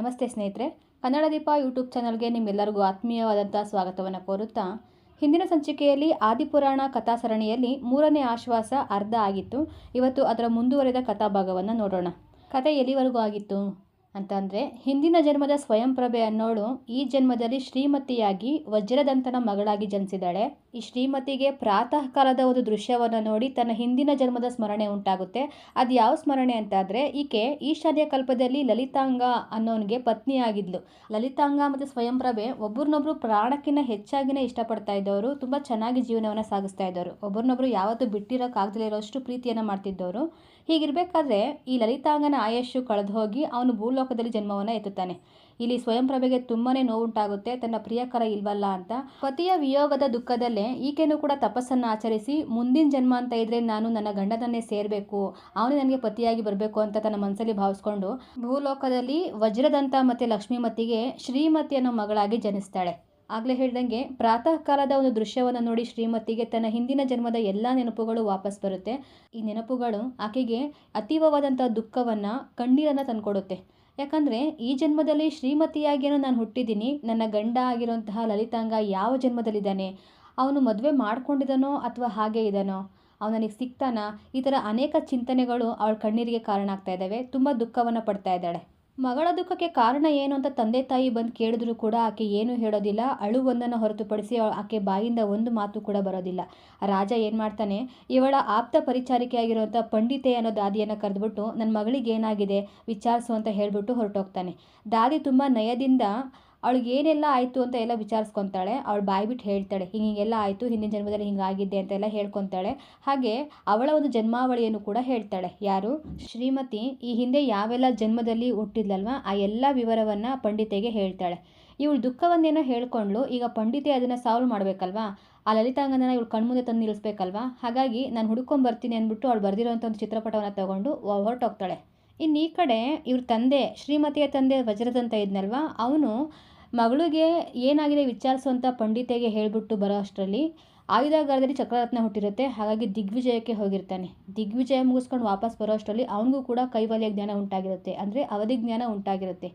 ನಮಸ್ತೆ ಸ್ನೇಹಿತರೆ. ಕನ್ನಡ ದೀಪ ಯೂಟ್ಯೂಬ್ ಚಾನಲ್ಗೆ ನಿಮ್ಮೆಲ್ಲರಿಗೂ ಆತ್ಮೀಯವಾದಂಥ ಸ್ವಾಗತವನ್ನು ಕೋರುತ್ತಾ, ಹಿಂದಿನ ಸಂಚಿಕೆಯಲ್ಲಿ ಆದಿಪುರಾಣ ಕಥಾ ಸರಣಿಯಲ್ಲಿ ಮೂರನೇ ಆಶ್ವಾಸ ಅರ್ಧ ಆಗಿತ್ತು. ಇವತ್ತು ಅದರ ಮುಂದುವರೆದ ಕಥಾಭಾಗವನ್ನು ನೋಡೋಣ. ಕತೆ ಎಲ್ಲಿವರೆಗೂ ಆಗಿತ್ತು? ಅಂತಂದರೆ, ಹಿಂದಿನ ಜನ್ಮದ ಸ್ವಯಂಪ್ರಭೆ ಅನ್ನೋಳು ಈ ಜನ್ಮದಲ್ಲಿ ಶ್ರೀಮತಿಯಾಗಿ ವಜ್ರದಂತನ ಮಗಳಾಗಿ ಜನಿಸಿದಾಳೆ ಈ ಶ್ರೀಮತಿಗೆ ಪ್ರಾತಃ ಕಾಲದ ಒಂದು ದೃಶ್ಯವನ್ನು ನೋಡಿ ತನ್ನ ಹಿಂದಿನ ಜನ್ಮದ ಸ್ಮರಣೆ ಉಂಟಾಗುತ್ತೆ. ಅದು ಯಾವ ಸ್ಮರಣೆ ಅಂತಾದರೆ, ಈಕೆ ಈಶಾನ್ಯ ಕಲ್ಪದಲ್ಲಿ ಲಲಿತಾಂಗ ಅನ್ನೋನಿಗೆ ಪತ್ನಿಯಾಗಿದ್ಲು. ಲಲಿತಾಂಗ ಮತ್ತು ಸ್ವಯಂಪ್ರಭೆ ಒಬ್ಬರನ್ನೊಬ್ರು ಪ್ರಾಣಕ್ಕಿಂತ ಹೆಚ್ಚಾಗಿನೇ ಇಷ್ಟಪಡ್ತಾ ಇದ್ದವರು, ತುಂಬ ಚೆನ್ನಾಗಿ ಜೀವನವನ್ನು ಸಾಗಿಸ್ತಾ ಇದ್ದವರು. ಒಬ್ಬರನ್ನೊಬ್ರು ಯಾವತ್ತೂ ಬಿಟ್ಟಿರೋಕ್ಕಾಗದೇ ಇರೋಷ್ಟು ಪ್ರೀತಿಯನ್ನು ಮಾಡ್ತಿದ್ದವರು. ಹೀಗಿರಬೇಕಾದ್ರೆ ಈ ಲಲಿತಾಂಗನ ಆಯಸ್ಸು ಕಳೆದು ಹೋಗಿ ಅವನು ಭೂಲೋಕದಲ್ಲಿ ಜನ್ಮವನ್ನು ಎತ್ತುತ್ತಾನೆ. ಇಲ್ಲಿ ಸ್ವಯಂಪ್ರಭೆಗೆ ತುಂಬಾನೇ ನೋವುಂಟಾಗುತ್ತೆ, ತನ್ನ ಪ್ರಿಯಕರ ಇಲ್ವಲ್ಲ ಅಂತ. ಪತಿಯ ವಿಯೋಗದ ದುಃಖದಲ್ಲೇ ಈಕೆನೂ ಕೂಡ ತಪಸ್ಸನ್ನು ಆಚರಿಸಿ, ಮುಂದಿನ ಜನ್ಮ ಅಂತ ಇದ್ರೆ ನಾನು ನನ್ನ ಗಂಡನನ್ನೇ ಸೇರಬೇಕು, ಅವನೇ ನನಗೆ ಪತಿಯಾಗಿ ಬರಬೇಕು ಅಂತ ತನ್ನ ಮನಸ್ಸಲ್ಲಿ ಭಾವಿಸ್ಕೊಂಡು ಭೂಲೋಕದಲ್ಲಿ ವಜ್ರದಂತ ಮತ್ತು ಲಕ್ಷ್ಮೀಮತಿಗೆ ಶ್ರೀಮತಿ ಅನ್ನೋ ಮಗಳಾಗಿ ಜನಿಸ್ತಾಳೆ. ಆಗಲೇ ಹೇಳ್ದಂಗೆ ಪ್ರಾತಃ ಕಾಲದ ಒಂದು ದೃಶ್ಯವನ್ನು ನೋಡಿ ಶ್ರೀಮತಿಗೆ ತನ್ನ ಹಿಂದಿನ ಜನ್ಮದ ಎಲ್ಲ ನೆನಪುಗಳು ವಾಪಸ್ ಬರುತ್ತೆ. ಈ ನೆನಪುಗಳು ಆಕೆಗೆ ಅತೀವವಾದಂಥ ದುಃಖವನ್ನು, ಕಣ್ಣೀರನ್ನು ತಂದುಕೊಡುತ್ತೆ. ಯಾಕಂದರೆ ಈ ಜನ್ಮದಲ್ಲಿ ಶ್ರೀಮತಿಯಾಗಿಯೂ ನಾನು ಹುಟ್ಟಿದ್ದೀನಿ, ನನ್ನ ಗಂಡ ಆಗಿರುವಂತಹ ಲಲಿತಾಂಗ ಯಾವ ಜನ್ಮದಲ್ಲಿದ್ದಾನೆ? ಅವನು ಮದುವೆ ಮಾಡ್ಕೊಂಡಿದ್ದಾನೋ ಅಥವಾ ಹಾಗೆ ಇದ್ದಾನೋ? ಅವನು ನನಗೆ ಸಿಗ್ತಾನಾ ಈ ಥರ ಅನೇಕ ಚಿಂತನೆಗಳು ಅವಳ ಕಣ್ಣೀರಿಗೆ ಕಾರಣ ಆಗ್ತಾ ಇದ್ದಾವೆ. ತುಂಬ ದುಃಖವನ್ನು ಪಡ್ತಾ ಇದ್ದಾಳೆ. ಮಗಳ ದುಃಖಕ್ಕೆ ಕಾರಣ ಏನು ಅಂತ ತಂದೆ ತಾಯಿ ಬಂದು ಕೇಳಿದ್ರು ಕೂಡ ಆಕೆ ಏನೂ ಹೇಳೋದಿಲ್ಲ. ಅಳುವೊಂದನ್ನು ಹೊರತುಪಡಿಸಿ ಆಕೆ ಬಾಯಿಂದ ಒಂದು ಮಾತು ಕೂಡ ಬರೋದಿಲ್ಲ. ರಾಜ ಏನು ಮಾಡ್ತಾನೆ, ಇವಳ ಆಪ್ತ ಪರಿಚಾರಿಕೆ ಆಗಿರುವಂಥ ಪಂಡಿತೆ ಅನ್ನೋ ದಾದಿಯನ್ನು ಕರೆದ್ಬಿಟ್ಟು ನನ್ನ ಮಗಳಿಗೆ ಏನಾಗಿದೆ? ವಿಚಾರಿಸು ಅಂತ ಹೇಳಿಬಿಟ್ಟು ಹೊರಟೋಗ್ತಾನೆ. ದಾದಿ ತುಂಬ ನಯದಿಂದ ಅವಳಿಗೆ ಏನೆಲ್ಲ ಆಯಿತು ಅಂತ ಎಲ್ಲ ವಿಚಾರಿಸ್ಕೊತಾಳೆ. ಅವಳು ಬಾಯ್ಬಿಟ್ಟು ಹೇಳ್ತಾಳೆ ಹಿಂಗೆಲ್ಲ ಆಯಿತು, ಹಿಂದಿನ ಜನ್ಮದಲ್ಲಿ ಹಿಂಗಾಗಿದ್ದೆ ಅಂತೆಲ್ಲ ಹೇಳ್ಕೊತಾಳೆ. ಹಾಗೆ ಅವಳ ಒಂದು ಜನ್ಮಾವಳಿಯನ್ನು ಕೂಡ ಹೇಳ್ತಾಳೆ. ಯಾರು? ಶ್ರೀಮತಿ ಈ ಹಿಂದೆ ಯಾವೆಲ್ಲ ಜನ್ಮದಲ್ಲಿ ಹುಟ್ಟಿದ್ಲಲ್ವ? ಆ ಎಲ್ಲ ವಿವರವನ್ನು ಪಂಡಿತೆಗೆ ಹೇಳ್ತಾಳೆ. ಇವಳು ದುಃಖವನ್ನೇನೋ ಹೇಳ್ಕೊಂಡ್ಳು, ಈಗ ಪಂಡಿತೆ ಅದನ್ನು ಸಾಲ್ವ್ ಮಾಡಬೇಕಲ್ವಾ? ಆ ಲಲಿತಾಂಗನ ಇವಳು ಕಣ್ಮುಂದೆ ತಂದು ನಿಲ್ಲಿಸ್ಬೇಕಲ್ವಾ? ಹಾಗಾಗಿ ನಾನು ಹುಡ್ಕೊಂಡು ಬರ್ತೀನಿ ಅಂದ್ಬಿಟ್ಟು ಅವಳು ಬರೆದಿರೋಂಥ ಒಂದು ಚಿತ್ರಪಟವನ್ನು ತಗೊಂಡು ಹೊರಟೋಗ್ತಾಳೆ. ಇನ್ನು ಈ ಕಡೆ ಇವ್ರ ತಂದೆ, ಶ್ರೀಮತಿಯ ತಂದೆ ವಜ್ರದಂತ ಇದ್ನಲ್ವಾ? ಅವನು ಮಗಳಿಗೆ ಏನಾಗಿದೆ ವಿಚಾರಿಸುವಂಥ ಪಂಡಿತೆಗೆ ಹೇಳಿಬಿಟ್ಟು ಬರೋ ಅಷ್ಟರಲ್ಲಿ ಆಯುಧಾಗಾರದಲ್ಲಿ ಚಕ್ರರತ್ನ ಹುಟ್ಟಿರುತ್ತೆ, ಹಾಗಾಗಿ ದಿಗ್ವಿಜಯಕ್ಕೆ ಹೋಗಿರ್ತಾನೆ. ದಿಗ್ವಿಜಯ ಮುಗಿಸ್ಕೊಂಡು ವಾಪಸ್ ಬರೋ ಅಷ್ಟರಲ್ಲಿ ಅವನಿಗೂ ಕೂಡ ಕೈವಲ್ಯ ಜ್ಞಾನ ಉಂಟಾಗಿರುತ್ತೆ. ಅಂದರೆ ಅವಧಿ ಜ್ಞಾನ ಉಂಟಾಗಿರುತ್ತೆ.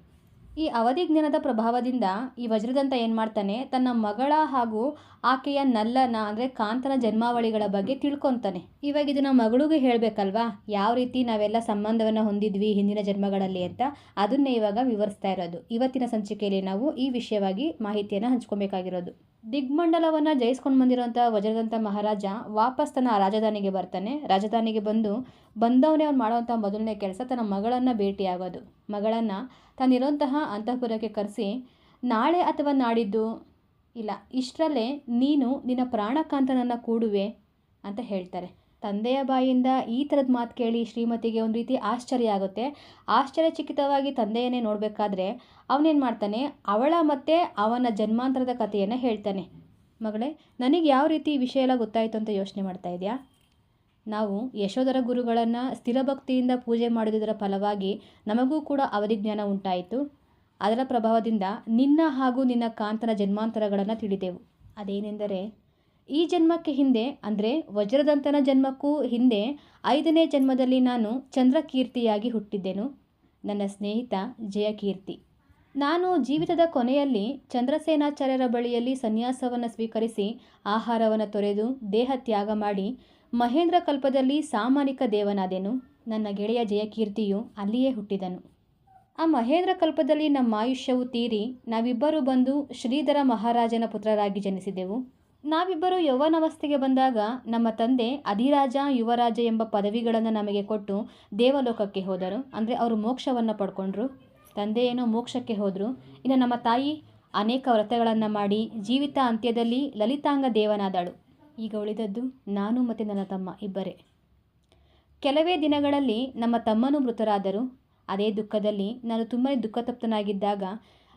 ಈ ಅವಧಿ ಜ್ಞಾನದ ಪ್ರಭಾವದಿಂದ ಈ ವಜ್ರದಂತ ಏನು ಮಾಡ್ತಾನೆ? ತನ್ನ ಮಗಳ ಹಾಗೂ ಆಕೆಯ ನಲ್ಲನ, ಅಂದರೆ ಕಾಂತನ ಜನ್ಮಾವಳಿಗಳ ಬಗ್ಗೆ ತಿಳ್ಕೊತಾನೆ. ಇವಾಗ ಇದನ್ನ ಮಗಳಿಗೂ ಹೇಳಬೇಕಲ್ವಾ? ಯಾವ ರೀತಿ ನಾವೆಲ್ಲ ಸಂಬಂಧವನ್ನು ಹೊಂದಿದ್ವಿ ಹಿಂದಿನ ಜನ್ಮಗಳಲ್ಲಿ ಅಂತ ಅದನ್ನೇ ಇವಾಗ ವಿವರಿಸ್ತಾ ಇರೋದು. ಇವತ್ತಿನ ಸಂಚಿಕೆಯಲ್ಲಿ ನಾವು ಈ ವಿಷಯವಾಗಿ ಮಾಹಿತಿಯನ್ನು ಹಂಚ್ಕೊಬೇಕಾಗಿರೋದು. ದಿಗ್ಮಂಡಲವನ್ನು ಜಯಿಸ್ಕೊಂಡು ಬಂದಿರೋಂಥ ವಜ್ರದಂತ ಮಹಾರಾಜ ವಾಪಸ್ ತನ್ನ ರಾಜಧಾನಿಗೆ ಬರ್ತಾನೆ. ರಾಜಧಾನಿಗೆ ಬಂದು ಬಂದವನೇ ಅವ್ನು ಮಾಡುವಂಥ ಮೊದಲನೇ ಕೆಲಸ ತನ್ನ ಮಗಳನ್ನು ಭೇಟಿಯಾಗೋದು. ಮಗಳನ್ನು ತಾನಿರೋಂತಹ ಅಂತಃಪುರಕ್ಕೆ ಕರೆಸಿ, ನಾಳೆ ಅಥವಾ ನಾಡಿದ್ದು? ಇಲ್ಲ, ಇಷ್ಟರಲ್ಲೇ ನೀನು ನಿನ್ನ ಪ್ರಾಣಕಾಂತನನ್ನು ಕೂಡುವೆ ಅಂತ ಹೇಳ್ತಾರೆ. ತಂದೆಯ ಬಾಯಿಯಿಂದ ಈ ಥರದ ಮಾತು ಕೇಳಿ ಶ್ರೀಮತಿಗೆ ಒಂದು ರೀತಿ ಆಶ್ಚರ್ಯ ಆಗುತ್ತೆ. ಆಶ್ಚರ್ಯಚಕಿತವಾಗಿ ತಂದೆಯನ್ನೇ ನೋಡಬೇಕಾದ್ರೆ ಅವನೇನು ಮಾಡ್ತಾನೆ? ಅವಳ ಮತ್ತು ಅವನ ಜನ್ಮಾಂತರದ ಕಥೆಯನ್ನು ಹೇಳ್ತಾನೆ. ಮಗಳೇ, ನನಗೆ ಯಾವ ರೀತಿ ವಿಷಯ ಎಲ್ಲ ಗೊತ್ತಾಯಿತು ಅಂತ ಯೋಚನೆ ಮಾಡ್ತಾ ಇದೆಯಾ? ನಾವು ಯಶೋಧರ ಗುರುಗಳನ್ನು ಸ್ಥಿರಭಕ್ತಿಯಿಂದ ಪೂಜೆ ಮಾಡಿದುದರ ಫಲವಾಗಿ ನಮಗೂ ಕೂಡ ಅವಧಿಜ್ಞಾನ ಉಂಟಾಯಿತು. ಅದರ ಪ್ರಭಾವದಿಂದ ನಿನ್ನ ಹಾಗೂ ನಿನ್ನ ಕಾಂತನ ಜನ್ಮಾಂತರಗಳನ್ನು ತಿಳಿದೆವು. ಅದೇನೆಂದರೆ, ಈ ಜನ್ಮಕ್ಕೆ ಹಿಂದೆ, ಅಂದರೆ ವಜ್ರದಂತನ ಜನ್ಮಕ್ಕೂ ಹಿಂದೆ ಐದನೇ ಜನ್ಮದಲ್ಲಿ ನಾನು ಚಂದ್ರಕೀರ್ತಿಯಾಗಿ ಹುಟ್ಟಿದ್ದೆನು. ನನ್ನ ಸ್ನೇಹಿತ ಜಯಕೀರ್ತಿ. ನಾನು ಜೀವಿತದ ಕೊನೆಯಲ್ಲಿ ಚಂದ್ರಸೇನಾಚಾರ್ಯರ ಬಳಿಯಲ್ಲಿ ಸನ್ಯಾಸವನ್ನು ಸ್ವೀಕರಿಸಿ ಆಹಾರವನ್ನು ತೊರೆದು ದೇಹ ತ್ಯಾಗ ಮಾಡಿ ಮಹೇಂದ್ರ ಕಲ್ಪದಲ್ಲಿ ಸಾಮಾನಿಕ ದೇವನಾದೆನು. ನನ್ನ ಗೆಳೆಯ ಜಯಕೀರ್ತಿಯು ಅಲ್ಲಿಯೇ ಹುಟ್ಟಿದನು. ಆ ಮಹೇಂದ್ರ ಕಲ್ಪದಲ್ಲಿ ನಮ್ಮ ಆಯುಷ್ಯವು ತೀರಿ. ನಾವಿಬ್ಬರು ಬಂದು ಶ್ರೀಧರ ಮಹಾರಾಜನ ಪುತ್ರರಾಗಿ ಜನಿಸಿದೆವು. ನಾವಿಬ್ಬರು ಯೌವನವಸ್ಥೆಗೆ ಬಂದಾಗ ನಮ್ಮ ತಂದೆ ಅಧಿರಾಜ, ಯುವರಾಜ ಎಂಬ ಪದವಿಗಳನ್ನು ನಮಗೆ ಕೊಟ್ಟು ದೇವಲೋಕಕ್ಕೆ ಹೋದರು. ಅಂದರೆ ಅವರು ಮೋಕ್ಷವನ್ನು ಪಡ್ಕೊಂಡ್ರು. ತಂದೆ ಏನೋ ಮೋಕ್ಷಕ್ಕೆ ಹೋದರು. ಇನ್ನು ನಮ್ಮ ತಾಯಿ ಅನೇಕ ವ್ರತಗಳನ್ನು ಮಾಡಿ ಜೀವಿತ ಅಂತ್ಯದಲ್ಲಿ ಲಲಿತಾಂಗ ದೇವನಾದಳು. ಈಗ ಉಳಿದದ್ದು ನಾನು ಮತ್ತು ನನ್ನ ತಮ್ಮ ಇಬ್ಬರೇ. ಕೆಲವೇ ದಿನಗಳಲ್ಲಿ ನಮ್ಮ ತಮ್ಮನೂ ಮೃತರಾದರು. ಅದೇ ದುಃಖದಲ್ಲಿ ನಾನು ತುಂಬಾ ದುಃಖತಪ್ತನಾಗಿದ್ದಾಗ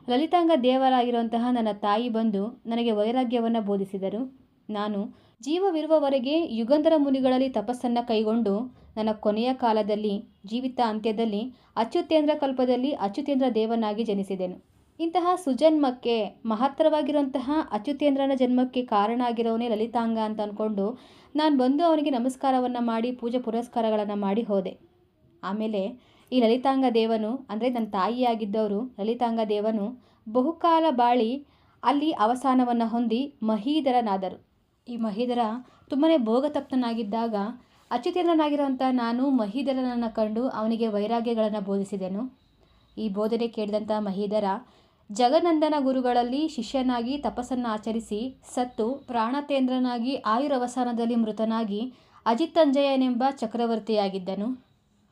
ಲಲಿತಾಂಗ ದೇವರಾಗಿರುವಂತಹ ನನ್ನ ತಾಯಿ ಬಂದು ನನಗೆ ವೈರಾಗ್ಯವನ್ನು ಬೋಧಿಸಿದರು. ನಾನು ಜೀವವಿರುವವರೆಗೆ ಯುಗಂಧರ ಮುನಿಗಳಲ್ಲಿ ತಪಸ್ಸನ್ನು ಕೈಗೊಂಡು ನನ್ನ ಕೊನೆಯ ಕಾಲದಲ್ಲಿ ಜೀವಿತ ಅಂತ್ಯದಲ್ಲಿ ಅಚ್ಯುತೇಂದ್ರ ಕಲ್ಪದಲ್ಲಿ ಅಚ್ಯುತೇಂದ್ರ ದೇವನಾಗಿ ಜನಿಸಿದೆನು. ಇಂತಹ ಸುಜನ್ಮಕ್ಕೆ, ಮಹತ್ತರವಾಗಿರುವಂತಹ ಅಚ್ಯುತೇಂದ್ರನ ಜನ್ಮಕ್ಕೆ ಕಾರಣ ಆಗಿರೋನೇ ಲಲಿತಾಂಗ ಅಂತ ಅಂದ್ಕೊಂಡು ನಾನು ಬಂದು ಅವನಿಗೆ ನಮಸ್ಕಾರವನ್ನು ಮಾಡಿ, ಪೂಜೆ ಪುರಸ್ಕಾರಗಳನ್ನು ಮಾಡಿ ಹೋದೆ. ಆಮೇಲೆ ಈ ಲಲಿತಾಂಗ ದೇವನು, ಅಂದರೆ ನನ್ನ ತಾಯಿಯಾಗಿದ್ದವರು ಲಲಿತಾಂಗ ದೇವನು, ಬಹುಕಾಲ ಬಾಳಿ ಅಲ್ಲಿ ಅವಸಾನವನ್ನು ಹೊಂದಿ ಮಹೀಧರನಾದರು. ಈ ಮಹೀಧರ ತುಂಬಾ ಭೋಗತಪ್ತನಾಗಿದ್ದಾಗ ಅಚ್ಯುತೇಂದ್ರನಾಗಿರುವಂಥ ನಾನು ಮಹೀಧರನನ್ನು ಕಂಡು ಅವನಿಗೆ ವೈರಾಗ್ಯಗಳನ್ನು ಬೋಧಿಸಿದೆನು. ಈ ಬೋಧನೆ ಕೇಳಿದಂಥ ಮಹೀಧರ ಜಗನಂದನ ಗುರುಗಳಲ್ಲಿ ಶಿಷ್ಯನಾಗಿ ತಪಸ್ಸನ್ನು ಆಚರಿಸಿ ಸತ್ತು ಪ್ರಾಣತೇಂದ್ರನಾಗಿ ಆಯುರವಸಾನದಲ್ಲಿ ಮೃತನಾಗಿ ಅಜಿತಂಜಯನೆಂಬ ಚಕ್ರವರ್ತಿಯಾಗಿದ್ದನು.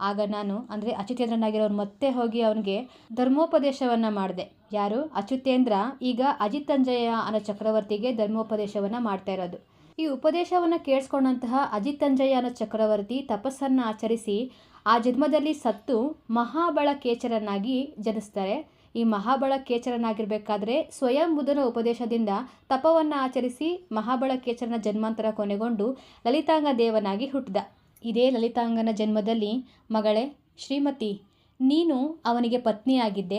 ಆಗ ನಾನು, ಅಂದರೆ ಅಚ್ಯುತೇಂದ್ರನಾಗಿರೋರು ಮತ್ತೆ ಹೋಗಿ ಅವನಿಗೆ ಧರ್ಮೋಪದೇಶವನ್ನು ಮಾಡಿದೆ. ಯಾರು? ಅಚ್ಯುತೇಂದ್ರ. ಈಗ ಅಜಿತಂಜಯ ಅನ್ನೋ ಚಕ್ರವರ್ತಿಗೆ ಧರ್ಮೋಪದೇಶವನ್ನು ಮಾಡ್ತಾ ಇರೋದು. ಈ ಉಪದೇಶವನ್ನು ಕೇಳಿಸ್ಕೊಂಡಂತಹ ಅಜಿತಂಜಯ ಅನ್ನೋ ಚಕ್ರವರ್ತಿ ತಪಸ್ಸನ್ನು ಆಚರಿಸಿ ಆ ಜನ್ಮದಲ್ಲಿ ಸತ್ತು ಮಹಾಬಳಕೇಚರನಾಗಿ ಜನಿಸ್ತಾರೆ. ಈ ಮಹಾಬಳಕೇಚರನಾಗಿರಬೇಕಾದ್ರೆ ಸ್ವಯಂ ಬುಧನ ಉಪದೇಶದಿಂದ ತಪವನ್ನು ಆಚರಿಸಿ ಮಹಾಬಳಕೇಚರನ ಜನ್ಮಾಂತರ ಕೊನೆಗೊಂಡು ಲಲಿತಾಂಗ ದೇವನಾಗಿ ಹುಟ್ಟಿದ. ಇದೇ ಲಲಿತಾಂಗನ ಜನ್ಮದಲ್ಲಿ, ಮಗಳೇ, ಶ್ರೀಮತಿ, ನೀನು ಅವನಿಗೆ ಪತ್ನಿಯಾಗಿದ್ದೆ.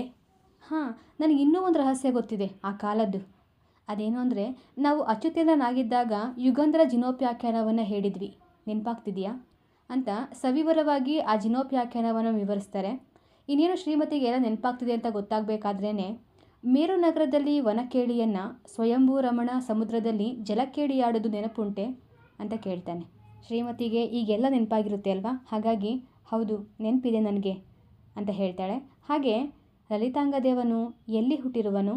ಹಾಂ, ನನಗೆ ಇನ್ನೂ ಒಂದು ರಹಸ್ಯ ಗೊತ್ತಿದೆ ಆ ಕಾಲದ್ದು. ಅದೇನು ಅಂದರೆ, ನಾವು ಅಚ್ಯುತೇಂದ್ರನಾಗಿದ್ದಾಗ ಯುಗಂಧರ ಜಿನೋಪ್ಯಾಖ್ಯಾನವನ್ನು ಹೇಳಿದ್ವಿ. ನೆನಪಾಗ್ತಿದೆಯಾ? ಅಂತ ಸವಿವರವಾಗಿ ಆ ಜಿನೋಪ್ಯಾಖ್ಯಾನವನ್ನು ವಿವರಿಸ್ತಾರೆ. ಇನ್ನೇನು ಶ್ರೀಮತಿಗೆ ಎಲ್ಲ ನೆನಪಾಗ್ತಿದೆ ಅಂತ ಗೊತ್ತಾಗಬೇಕಾದ್ರೇ ಮೇರು ನಗರದಲ್ಲಿ ವನಕೇಳಿಯನ್ನು ಸ್ವಯಂಭೂ ರಮಣ ಸಮುದ್ರದಲ್ಲಿ ಜಲಕೇಳಿಯಾಡೋದು ನೆನಪುಂಟೆ ಅಂತ ಕೇಳ್ತಾನೆ. ಶ್ರೀಮತಿಗೆ ಈಗೆಲ್ಲ ನೆನಪಾಗಿರುತ್ತೆ ಅಲ್ವಾ? ಹಾಗಾಗಿ ಹೌದು, ನೆನಪಿದೆ ನನಗೆ ಅಂತ ಹೇಳ್ತಾಳೆ. ಹಾಗೆ ಲಲಿತಾಂಗದೇವನು ಎಲ್ಲಿ ಹುಟ್ಟಿರುವನು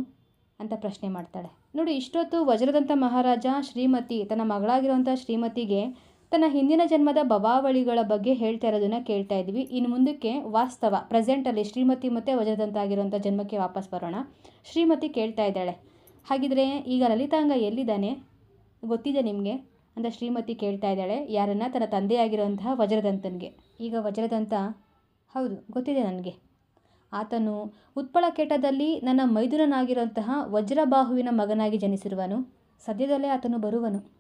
ಅಂತ ಪ್ರಶ್ನೆ ಮಾಡ್ತಾಳೆ. ನೋಡಿ, ಇಷ್ಟೊತ್ತು ವಜ್ರದಂಥ ಮಹಾರಾಜ ಶ್ರೀಮತಿ, ತನ್ನ ಮಗಳಾಗಿರುವಂಥ ಶ್ರೀಮತಿಗೆ ತನ್ನ ಹಿಂದಿನ ಜನ್ಮದ ಭವಾವಳಿಗಳ ಬಗ್ಗೆ ಹೇಳ್ತಾ ಇರೋದನ್ನ ಕೇಳ್ತಾ ಇದ್ವಿ. ಇನ್ನು ಮುಂದಕ್ಕೆ ವಾಸ್ತವ ಪ್ರೆಸೆಂಟಲ್ಲಿ ಶ್ರೀಮತಿ ಮತ್ತೆ ವಜ್ರದಂತ ಆಗಿರುವಂಥ ಜನ್ಮಕ್ಕೆ ವಾಪಸ್ ಬರೋಣ. ಶ್ರೀಮತಿ ಕೇಳ್ತಾ ಇದ್ದಾಳೆ. ಹಾಗಿದ್ರೆ ಈಗ ಲಲಿತಾಂಗ ಎಲ್ಲಿದ್ದಾನೆ? ಗೊತ್ತಿದೆ ನಿಮಗೆ? ಅಂತ ಶ್ರೀಮತಿ ಕೇಳ್ತಾ ಇದ್ದಾಳೆ. ಯಾರನ್ನ? ತನ್ನ ತಂದೆಯಾಗಿರುವಂತಹ ವಜ್ರದಂತನಿಗೆ. ಈಗ ವಜ್ರದಂತ, ಹೌದು, ಗೊತ್ತಿದೆ ನನಗೆ. ಆತನು ಉತ್ಪಳಕೇಟದಲ್ಲಿ ನನ್ನ ಮೈದುನನಾಗಿರುವಂತಹ ವಜ್ರಬಾಹುವಿನ ಮಗನಾಗಿ ಜನಿಸಿರುವನು. ಸದ್ಯದಲ್ಲೇ ಆತನು ಬರುವನು.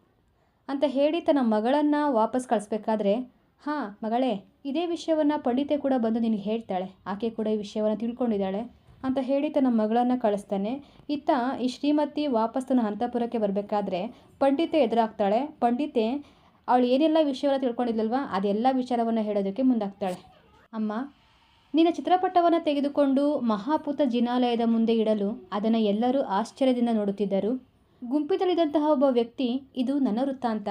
ಅಂತ ಹೇಳಿ ತನ್ನ ಮಗಳನ್ನು ವಾಪಸ್ ಕಳಿಸ್ಬೇಕಾದ್ರೆ, ಹಾಂ, ಮಗಳೇ, ಇದೇ ವಿಷಯವನ್ನು ಪಂಡಿತೆ ಕೂಡ ಬಂದು ನಿನಗೆ ಹೇಳ್ತಾಳೆ. ಆಕೆ ಕೂಡ ಈ ವಿಷಯವನ್ನು ತಿಳ್ಕೊಂಡಿದ್ದಾಳೆ ಅಂತ ಹೇಳಿ ತನ್ನ ಮಗಳನ್ನು ಕಳಿಸ್ತಾನೆ. ಇತ್ತ ಈ ಶ್ರೀಮತಿ ವಾಪಸ್ ತನ್ನ ಹಂತಪುರಕ್ಕೆ ಬರಬೇಕಾದ್ರೆ ಪಂಡಿತೆ ಎದುರಾಗ್ತಾಳೆ. ಪಂಡಿತೆ, ಅವಳು ಏನೆಲ್ಲ ವಿಷಯವನ್ನು ತಿಳ್ಕೊಂಡಿದ್ಲಲ್ವ? ಅದೆಲ್ಲ ವಿಚಾರವನ್ನು ಹೇಳೋದಕ್ಕೆ ಮುಂದಾಗ್ತಾಳೆ. ಅಮ್ಮ, ನಿನ್ನ ಚಿತ್ರಪಟವನ್ನು ತೆಗೆದುಕೊಂಡು ಮಹಾಪುತ ಜಿನಾಲಯದ ಮುಂದೆ ಇಡಲು ಅದನ್ನು ಎಲ್ಲರೂ ಆಶ್ಚರ್ಯದಿಂದ ನೋಡುತ್ತಿದ್ದರು. ಗುಂಪಿನಲ್ಲಿದ್ದಂತಹ ಒಬ್ಬ ವ್ಯಕ್ತಿ, ಇದು ನನ್ನ ವೃತ್ತಾಂತ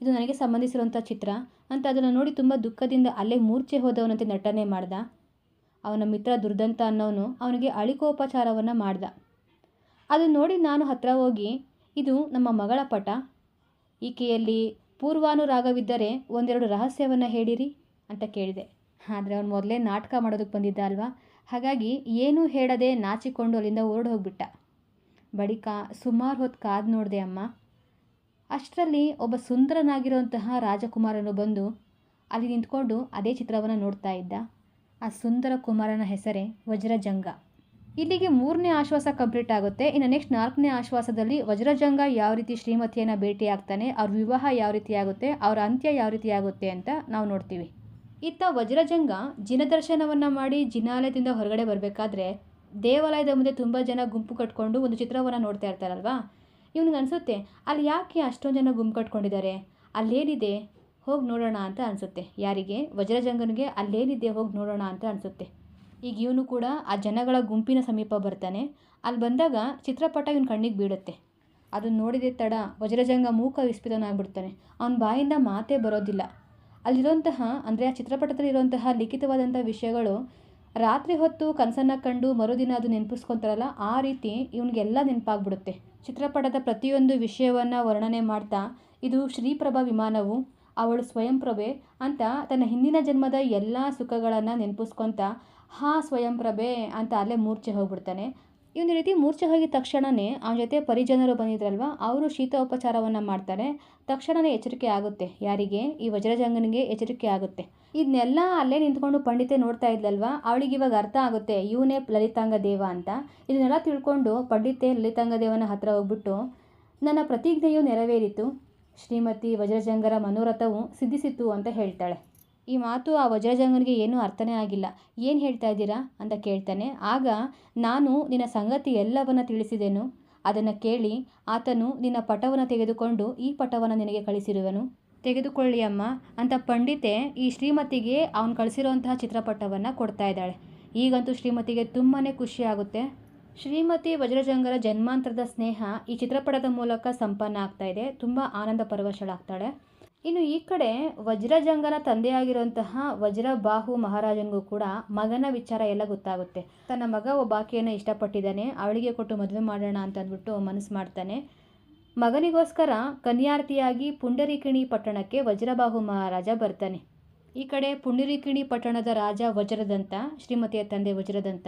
ಇದು ನನಗೆ ಸಂಬಂಧಿಸಿರುವಂಥ ಚಿತ್ರ ಅಂತ ಅದನ್ನು ನೋಡಿ ತುಂಬ ದುಃಖದಿಂದ ಅಲ್ಲೇ ಮೂರ್ಛೆ ಹೋದವನಂತೆ ನಟನೆ ಮಾಡ್ದ. ಅವನ ಮಿತ್ರ ದುರ್ದಂತ ಅನ್ನೋನು ಅವನಿಗೆ ಅಳಿಕೋಪಚಾರವನ್ನು ಮಾಡ್ದ. ಅದನ್ನು ನೋಡಿ ನಾನು ಹತ್ರ ಹೋಗಿ, ಇದು ನಮ್ಮ ಮಗಳ ಪಟ. ಈಕೆಯಲ್ಲಿ ಪೂರ್ವಾನುರಾಗವಿದ್ದರೆ ಒಂದೆರಡು ರಹಸ್ಯವನ್ನು ಹೇಳಿರಿ ಅಂತ ಕೇಳಿದೆ. ಆದರೆ ಅವನು ಮೊದಲೇ ನಾಟಕ ಮಾಡೋದಕ್ಕೆ ಬಂದಿದ್ದ ಅಲ್ವಾ? ಹಾಗಾಗಿ ಏನೂ ಹೇಳದೆ ನಾಚಿಕೊಂಡು ಅಲ್ಲಿಂದ ಹೊರಡು ಹೋಗ್ಬಿಟ್ಟ ಬಳಿಕ ಸುಮಾರು ಹೊತ್ತು ಕಾದು ನೋಡಿದೆ ಅಮ್ಮ. ಅಷ್ಟರಲ್ಲಿ ಒಬ್ಬ ಸುಂದರನಾಗಿರುವಂತಹ ರಾಜಕುಮಾರನು ಬಂದು ಅಲ್ಲಿ ನಿಂತ್ಕೊಂಡು ಅದೇ ಚಿತ್ರವನ್ನು ನೋಡ್ತಾ ಇದ್ದ. ಆ ಸುಂದರ ಕುಮಾರನ ಹೆಸರೇ ವಜ್ರಜಂಗ. ಇಲ್ಲಿಗೆ ಮೂರನೇ ಆಶ್ವಾಸ ಕಂಪ್ಲೀಟ್ ಆಗುತ್ತೆ. ಇನ್ನು ನೆಕ್ಸ್ಟ್ ನಾಲ್ಕನೇ ಆಶ್ವಾಸದಲ್ಲಿ ವಜ್ರಜಂಗ ಯಾವ ರೀತಿ ಶ್ರೀಮತಿಯನ್ನು ಭೇಟಿಯಾಗ್ತಾನೆ, ಅವ್ರ ವಿವಾಹ ಯಾವ ರೀತಿ ಆಗುತ್ತೆ, ಅವರ ಅಂತ್ಯ ಯಾವ ರೀತಿ ಆಗುತ್ತೆ ಅಂತ ನಾವು ನೋಡ್ತೀವಿ. ಇತ್ತ ವಜ್ರಜಂಗ ಜಿನದರ್ಶನವನ್ನು ಮಾಡಿ ಜಿನಾಲಯದಿಂದ ಹೊರಗಡೆ ಬರಬೇಕಾದ್ರೆ ದೇವಾಲಯದ ಮುಂದೆ ತುಂಬ ಜನ ಗುಂಪು ಕಟ್ಕೊಂಡು ಒಂದು ಚಿತ್ರವನ್ನು ನೋಡ್ತಾ ಇರ್ತಾರಲ್ವಾ? ಇವ್ನಿಗೆ ಅನಿಸುತ್ತೆ, ಅಲ್ಲಿ ಯಾಕೆ ಅಷ್ಟೊಂದು ಜನ ಗುಂಪು ಕಟ್ಕೊಂಡಿದ್ದಾರೆ? ಅಲ್ಲೇನಿದೆ? ಹೋಗಿ ನೋಡೋಣ ಅಂತ ಅನಿಸುತ್ತೆ. ಯಾರಿಗೆ? ವಜ್ರಜಂಗನಿಗೆ ಅಲ್ಲೇನಿದೆ? ಹೋಗಿ ನೋಡೋಣ ಅಂತ ಅನಿಸುತ್ತೆ. ಈಗ ಇವನು ಕೂಡ ಆ ಜನಗಳ ಗುಂಪಿನ ಸಮೀಪ ಬರ್ತಾನೆ. ಅಲ್ಲಿ ಬಂದಾಗ ಚಿತ್ರಪಟ ಇವನ ಕಣ್ಣಿಗೆ ಬೀಳುತ್ತೆ. ಅದನ್ನು ನೋಡಿದ ತಡ, ವಜ್ರಜಂಗ ಮೂಕ ವಿಸ್ಮಿತನಾಗ್ಬಿಡ್ತಾನೆ. ಅವನ ಬಾಯಿಂದ ಮಾತೇ ಬರೋದಿಲ್ಲ. ಅಲ್ಲಿರುವಂತಹ ಅಂದರೆ ಆ ಚಿತ್ರಪಟದಲ್ಲಿ ಇರುವಂತಹ ಲಿಖಿತವಾದಂಥ ವಿಷಯಗಳು ರಾತ್ರಿ ಹೊತ್ತು ಕನಸನ್ನು ಕಂಡು ಮರುದಿನ ಅದು ನೆನಪಿಸ್ಕೊತಾರಲ್ಲ, ಆ ರೀತಿ ಇವನಿಗೆಲ್ಲ ನೆನಪಾಗ್ಬಿಡುತ್ತೆ. ಚಿತ್ರಪಟದ ಪ್ರತಿಯೊಂದು ವಿಷಯವನ್ನು ವರ್ಣನೆ ಮಾಡ್ತಾ, ಇದು ಶ್ರೀಪ್ರಭಾ ವಿಮಾನವು, ಅವಳು ಸ್ವಯಂಪ್ರಭೆ ಅಂತ ತನ್ನ ಹಿಂದಿನ ಜನ್ಮದ ಎಲ್ಲ ಸುಖಗಳನ್ನು ನೆನಪಿಸ್ಕೊತ, ಹಾ ಸ್ವಯಂಪ್ರಭೆ ಅಂತ ಅಲ್ಲೇ ಮೂರ್ಛೆ ಹೋಗ್ಬಿಡ್ತಾನೆ. ಇವನ ರೀತಿ ಮೂರ್ಛೆ ಹೋಗಿದ ತಕ್ಷಣವೇ ಅವನ ಜೊತೆ ಪರಿಜನರು ಬಂದಿದ್ರಲ್ವ, ಅವರು ಶೀತೋಪಚಾರವನ್ನು ಮಾಡ್ತಾರೆ. ತಕ್ಷಣವೇ ಎಚ್ಚರಿಕೆ ಆಗುತ್ತೆ. ಯಾರಿಗೆ? ಈ ವಜ್ರಜಂಗನಿಗೆ ಎಚ್ಚರಿಕೆ ಆಗುತ್ತೆ. ಇದನ್ನೆಲ್ಲ ಅಲ್ಲೇ ನಿಂತ್ಕೊಂಡು ಪಂಡಿತೆ ನೋಡ್ತಾ ಇದ್ಲಲ್ವ? ಅವಳಿಗೆ ಇವಾಗ ಅರ್ಥ ಆಗುತ್ತೆ, ಇವನೇ ಲಲಿತಾಂಗ ದೇವ ಅಂತ. ಇದನ್ನೆಲ್ಲ ತಿಳ್ಕೊಂಡು ಪಂಡಿತೆ ಲಲಿತಾಂಗ ದೇವನ ಹತ್ರ ಹೋಗ್ಬಿಟ್ಟು, ನನ್ನ ಪ್ರತಿಜ್ಞೆಯು ನೆರವೇರಿತು. ಶ್ರೀಮತಿ ವಜ್ರಜಂಗರ ಮನೋರಥವು ಸಿದ್ಧಿಸಿತು ಅಂತ ಹೇಳ್ತಾಳೆ. ಈ ಮಾತು ಆ ವಜ್ರಜಂಗನಿಗೆ ಏನೂ ಅರ್ಥನೇ ಆಗಿಲ್ಲ. ಏನು ಹೇಳ್ತಾ ಇದ್ದೀರಾ? ಅಂತ ಕೇಳ್ತಾನೆ. ಆಗ ನಾನು ನಿನ್ನ ಸಂಗತಿ ಎಲ್ಲವನ್ನ ತಿಳಿಸಿದೆನು? ಅದನ್ನು ಕೇಳಿ ಆತನು ನಿನ್ನ ಪಟವನ್ನು ತೆಗೆದುಕೊಂಡು ಈ ಪಟವನ್ನು ನಿನಗೆ ಕಳಿಸಿರುವನು? ತೆಗೆದುಕೊಳ್ಳಿ ಅಮ್ಮ, ಅಂತ ಪಂಡಿತೆ ಈ ಶ್ರೀಮತಿಗೆ ಅವನು ಕಳಿಸಿರುವಂತಹ ಚಿತ್ರಪಟವನ್ನು ಕೊಡ್ತಾ ಇದ್ದಾಳೆ. ಈಗಂತೂ ಶ್ರೀಮತಿಗೆ ತುಂಬಾ ಖುಷಿಯಾಗುತ್ತೆ ಶ್ರೀಮತಿ ವಜ್ರಜಂಗರ ಜನ್ಮಾಂತರದ ಸ್ನೇಹ ಈ ಚಿತ್ರಪಟದ ಮೂಲಕ ಸಂಪನ್ನ ಆಗ್ತಾ ಇದೆ. ತುಂಬ ಆನಂದ ಪರವಶಳಾಗ್ತಾಳೆ. ಇನ್ನು ಈ ಕಡೆ ವಜ್ರಜಂಗನ ತಂದೆಯಾಗಿರುವಂತಹ ವಜ್ರಬಾಹು ಮಹಾರಾಜನಿಗೂ ಕೂಡ ಮಗನ ವಿಚಾರ ಎಲ್ಲ ಗೊತ್ತಾಗುತ್ತೆ. ತನ್ನ ಮಗ ಒಬ್ಬ ಆಕೆಯನ್ನು ಇಷ್ಟಪಟ್ಟಿದ್ದಾನೆ. ಅವಳಿಗೆ ಕೊಟ್ಟು ಮದುವೆ ಮಾಡೋಣ ಅಂತ ಅಂದ್ಬಿಟ್ಟು ಮನಸ್ಸು ಮಾಡ್ತಾನೆ. ಮಗನಿಗೋಸ್ಕರ ಕನ್ಯಾರ್ತಿಯಾಗಿ ಪುಂಡರಿಕಿಣಿ ಪಟ್ಟಣಕ್ಕೆ ವಜ್ರಬಾಹು ಮಹಾರಾಜ ಬರ್ತಾನೆ. ಈ ಕಡೆ ಪುಂಡರಿಕಿಣಿ ಪಟ್ಟಣದ ರಾಜ ವಜ್ರದಂತ, ಶ್ರೀಮತಿಯ ತಂದೆ ವಜ್ರದಂತ,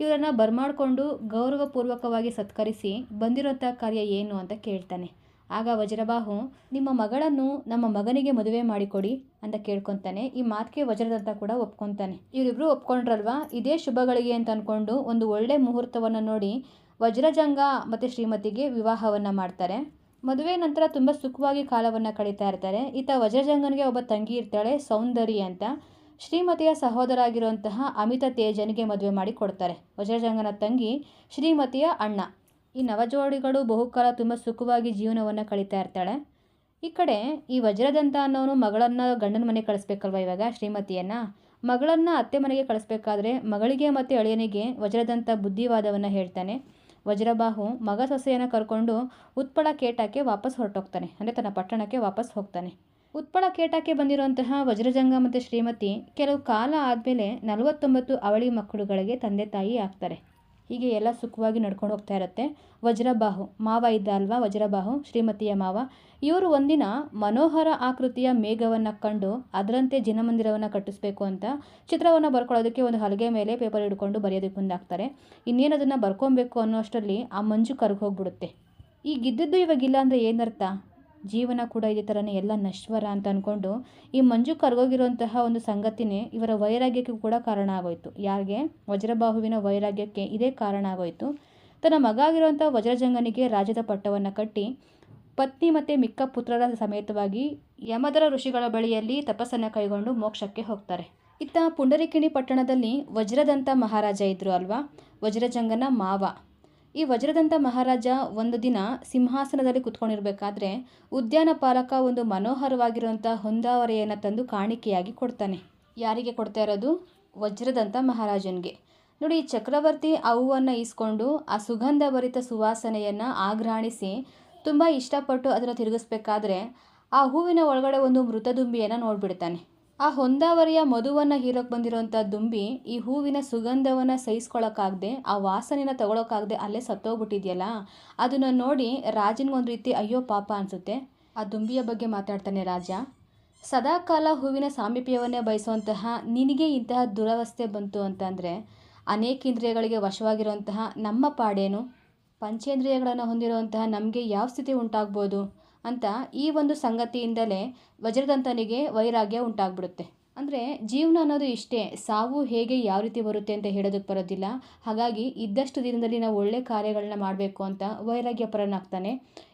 ಇವರನ್ನು ಬರ್ಮಾಡಿಕೊಂಡು ಗೌರವಪೂರ್ವಕವಾಗಿ ಸತ್ಕರಿಸಿ ಬಂದಿರೋಂಥ ಕಾರ್ಯ ಏನು ಅಂತ ಕೇಳ್ತಾನೆ. ಆಗ ವಜ್ರಬಾಹು, ನಿಮ್ಮ ಮಗಳನ್ನು ನಮ್ಮ ಮಗನಿಗೆ ಮದುವೆ ಮಾಡಿಕೊಡಿ ಅಂತ ಕೇಳ್ಕೊತಾನೆ. ಈ ಮಾತಿಗೆ ವಜ್ರದಂತ ಕೂಡ ಒಪ್ಕೊತಾನೆ. ಇವರಿಬ್ರು ಒಪ್ಕೊಂಡ್ರಲ್ವಾ? ಇದೇ ಶುಭಗಳಿಗೆ ಅಂತ ಅಂದ್ಕೊಂಡು ಒಂದು ಒಳ್ಳೆ ಮುಹೂರ್ತವನ್ನು ನೋಡಿ ವಜ್ರಜಂಗ ಮತ್ತು ಶ್ರೀಮತಿಗೆ ವಿವಾಹವನ್ನು ಮಾಡ್ತಾರೆ. ಮದುವೆ ನಂತರ ತುಂಬ ಸುಖವಾಗಿ ಕಾಲವನ್ನು ಕಳೀತಾ ಇರ್ತಾರೆ. ಈತ ವಜ್ರಜಂಗನಿಗೆ ಒಬ್ಬ ತಂಗಿ ಇರ್ತಾಳೆ, ಸೌಂದರ್ಯ ಅಂತ. ಶ್ರೀಮತಿಯ ಸಹೋದರ ಆಗಿರುವಂತಹ ಅಮಿತ ತೇಜನಿಗೆ ಮದುವೆ ಮಾಡಿ ಕೊಡ್ತಾರೆ. ವಜ್ರಜಂಗನ ತಂಗಿ ಶ್ರೀಮತಿಯ ಅಣ್ಣ. ಈ ನವಜೋಡಿಗಳು ಬಹುಕಾಲ ತುಂಬ ಸುಖವಾಗಿ ಜೀವನವನ್ನು ಕಳೀತಾ ಇರ್ತಾಳೆ. ಈ ಕಡೆ ಈ ವಜ್ರದಂತ ಅನ್ನೋನು ಮಗಳನ್ನು ಗಂಡನ ಮನೆಗೆ ಕಳಿಸ್ಬೇಕಲ್ವ ಇವಾಗ, ಶ್ರೀಮತಿಯನ್ನು? ಮಗಳನ್ನು ಅತ್ತೆ ಮನೆಗೆ ಕಳಿಸ್ಬೇಕಾದ್ರೆ ಮಗಳಿಗೆ ಮತ್ತು ಅಳಿಯನಿಗೆ ವಜ್ರದಂತ ಬುದ್ಧಿವಾದವನ್ನು ಹೇಳ್ತಾನೆ. ವಜ್ರಬಾಹು ಮಗ ಸೊಸೆಯನ್ನು ಕರ್ಕೊಂಡು ಉತ್ಪಳ ಕೇಟಕ್ಕೆ ವಾಪಸ್ ಹೊರಟೋಗ್ತಾನೆ. ಅಂದರೆ ತನ್ನ ಪಟ್ಟಣಕ್ಕೆ ವಾಪಸ್ ಹೋಗ್ತಾನೆ. ಉತ್ಪಳ ಕೇಟಕ್ಕೆ ಬಂದಿರುವಂತಹ ವಜ್ರಜಂಗ ಮತ್ತು ಶ್ರೀಮತಿ ಕೆಲವು ಕಾಲ ಆದಮೇಲೆ ನಲವತ್ತೊಂಬತ್ತು ಅವಳಿ ಮಕ್ಕಳುಗಳಿಗೆ ತಂದೆ ತಾಯಿ ಆಗ್ತಾರೆ. ಹೀಗೆ ಎಲ್ಲ ಸುಖವಾಗಿ ನಡ್ಕೊಂಡು ಹೋಗ್ತಾ ಇರುತ್ತೆ. ವಜ್ರಬಾಹು, ಮಾವ ಇದ್ದ ಅಲ್ವಾ? ವಜ್ರಬಾಹು, ಶ್ರೀಮತಿಯ ಮಾವ. ಇವರು ಒಂದಿನ ಮನೋಹರ ಆಕೃತಿಯ ಮೇಘವನ್ನು ಕಂಡು ಅದರಂತೆ ಜಿನಮಂದಿರವನ್ನು ಕಟ್ಟಿಸ್ಬೇಕು ಅಂತ ಚಿತ್ರವನ್ನು ಬರ್ಕೊಳ್ಳೋದಕ್ಕೆ ಒಂದು ಹಲಗೆ ಮೇಲೆ ಪೇಪರ್ ಹಿಡ್ಕೊಂಡು ಬರೆಯೋದಕ್ಕೆ ಮುಂದಾಗ್ತಾರೆ. ಇನ್ನೇನು ಅದನ್ನು ಬರ್ಕೊಬೇಕು ಅನ್ನೋ ಅಷ್ಟರಲ್ಲಿ ಆ ಮಂಜು ಕರ್ಗೋಗ್ಬಿಡುತ್ತೆ ಈಗ ಇದ್ದದ್ದು ಇವಾಗಿಲ್ಲ ಅಂದರೆ ಏನರ್ಥ ಜೀವನ ಕೂಡ ಇದೇ ಥರನೇ ಎಲ್ಲ ನಶ್ವರ ಅಂತ ಅಂದ್ಕೊಂಡು ಈ ಮಂಜು ಕರ್ಗೋಗಿರುವಂತಹ ಒಂದು ಸಂಗತಿನೇ ಇವರ ವೈರಾಗ್ಯಕ್ಕೂ ಕೂಡ ಕಾರಣ ಆಗೋಯಿತು. ಯಾರಿಗೆ? ವಜ್ರಬಾಹುವಿನ ವೈರಾಗ್ಯಕ್ಕೆ ಇದೇ ಕಾರಣ ಆಗೋಯಿತು. ತನ್ನ ಮಗ ಆಗಿರುವಂಥ ವಜ್ರಜಂಗನಿಗೆ ರಾಜ್ಯದ ಪಟ್ಟವನ್ನು ಕಟ್ಟಿ ಪತ್ನಿ ಮತ್ತು ಮಿಕ್ಕ ಪುತ್ರರ ಸಮೇತವಾಗಿ ಯಮದರ ಋಷಿಗಳ ಬಳಿಯಲ್ಲಿ ತಪಸ್ಸನ್ನು ಕೈಗೊಂಡು ಮೋಕ್ಷಕ್ಕೆ ಹೋಗ್ತಾರೆ. ಇತ್ತ ಪುಂಡರಿಕಿಣಿ ಪಟ್ಟಣದಲ್ಲಿ ವಜ್ರದಂತ ಮಹಾರಾಜ ಇದ್ದರು ಅಲ್ವಾ? ವಜ್ರಜಂಗನ ಮಾವ. ಈ ವಜ್ರದಂತ ಮಹಾರಾಜ ಒಂದು ದಿನ ಸಿಂಹಾಸನದಲ್ಲಿ ಕುತ್ಕೊಂಡಿರಬೇಕಾದ್ರೆ ಉದ್ಯಾನ ಪಾಲಕ ಒಂದು ಮನೋಹರವಾಗಿರುವಂಥ ಹೊಂದಾವರೆಯನ್ನು ತಂದು ಕಾಣಿಕೆಯಾಗಿ ಕೊಡ್ತಾನೆ. ಯಾರಿಗೆ ಕೊಡ್ತಾ ಇರೋದು? ವಜ್ರದಂತ ಮಹಾರಾಜನಿಗೆ. ನೋಡಿ, ಈ ಚಕ್ರವರ್ತಿ ಆ ಹೂವನ್ನು ಈಸ್ಕೊಂಡು ಆ ಸುಗಂಧಭರಿತ ಸುವಾಸನೆಯನ್ನು ಆಘ್ರಾಣಿಸಿ ತುಂಬ ಇಷ್ಟಪಟ್ಟು ಅದನ್ನು ತಿರುಗಿಸ್ಬೇಕಾದ್ರೆ ಆ ಹೂವಿನ ಒಳಗಡೆ ಒಂದು ಮೃತದುಂಬಿಯನ್ನು ನೋಡಿಬಿಡ್ತಾನೆ. ಆ ಹೊಂದಾವರಿಯ ಮಧುವನ್ನು ಹೀರೋಕ್ಕೆ ಬಂದಿರೋಂಥ ದುಂಬಿ ಈ ಹೂವಿನ ಸುಗಂಧವನ್ನು ಸಹಿಸ್ಕೊಳ್ಳೋಕ್ಕಾಗದೆ ಆ ವಾಸನೆನ ತಗೊಳಕ್ಕಾಗದೆ ಅಲ್ಲೇ ಸತ್ತೋಗ್ಬಿಟ್ಟಿದೆಯಲ್ಲ? ಅದನ್ನು ನೋಡಿ ರಾಜನಿಗೊಂದು ರೀತಿ ಅಯ್ಯೋ ಪಾಪ ಅನಿಸುತ್ತೆ. ಆ ದುಂಬಿಯ ಬಗ್ಗೆ ಮಾತಾಡ್ತಾನೆ ರಾಜ. ಸದಾಕಾಲ ಹೂವಿನ ಸಾಮೀಪ್ಯವನ್ನೇ ಬಯಸುವಂತಹ ನಿನಗೆ ಇಂತಹ ದುರವಸ್ಥೆ ಬಂತು ಅಂತಂದರೆ, ಅನೇಕ ಇಂದ್ರಿಯಗಳಿಗೆ ವಶವಾಗಿರುವಂತಹ ನಮ್ಮ ಪಾಡೇನು? ಪಂಚೇಂದ್ರಿಯಗಳನ್ನು ಹೊಂದಿರುವಂತಹ ನಮಗೆ ಯಾವ ಸ್ಥಿತಿ ಉಂಟಾಗ್ಬೋದು? ಅಂತ ಈ ಒಂದು ಸಂಗತಿಯಿಂದಲೇ ವಜ್ರದಂತನಿಗೆ ವೈರಾಗ್ಯ ಉಂಟಾಗ್ಬಿಡುತ್ತೆ. ಅಂದರೆ ಜೀವನ ಅನ್ನೋದು ಇಷ್ಟೇ, ಸಾವು ಹೇಗೆ ಯಾವ ರೀತಿ ಬರುತ್ತೆ ಅಂತ ಹೇಳೋದಕ್ಕೆ ಬರೋದಿಲ್ಲ. ಹಾಗಾಗಿ ಇದ್ದಷ್ಟು ದಿನದಲ್ಲಿ ನಾವು ಒಳ್ಳೆ ಕಾರ್ಯಗಳನ್ನ ಮಾಡಬೇಕು ಅಂತ ವೈರಾಗ್ಯ ಪರನಾಗ್ತಾನೆ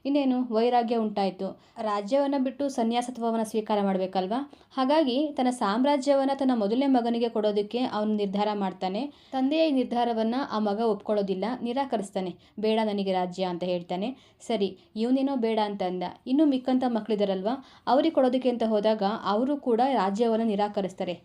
ಇನ್ನೇನು, ವೈರಾಗ್ಯ ಉಂಟಾಯಿತು. ರಾಜ್ಯವನ್ನು ಬಿಟ್ಟು ಸನ್ಯಾಸತ್ವವನ್ನು ಸ್ವೀಕಾರ ಮಾಡಬೇಕಲ್ವಾ? ಹಾಗಾಗಿ ತನ್ನ ಸಾಮ್ರಾಜ್ಯವನ್ನು ತನ್ನ ಮೊದಲನೇ ಮಗನಿಗೆ ಕೊಡೋದಕ್ಕೆ ಅವನು ನಿರ್ಧಾರ ಮಾಡ್ತಾನೆ. ತಂದೆಯ ಈ ನಿರ್ಧಾರವನ್ನು ಆ ಮಗ ಒಪ್ಕೊಳ್ಳೋದಿಲ್ಲ, ನಿರಾಕರಿಸ್ತಾನೆ. ಬೇಡ ನನಗೆ ರಾಜ್ಯ ಅಂತ ಹೇಳ್ತಾನೆ. ಸರಿ, ಇವನೇನೋ ಬೇಡ ಅಂತ ಅಂದ. ಇನ್ನು ಮಿಕ್ಕಂಥ ಮಕ್ಕಳಿದಾರಲ್ವ ಅವ್ರಿಗೆ ಕೊಡೋದಕ್ಕೆ ಅಂತ ಹೋದಾಗ ಅವರು ಕೂಡ ರಾಜ್ಯವನ್ನು ನಿರಾಕರಿಸ್ತಾರೆ.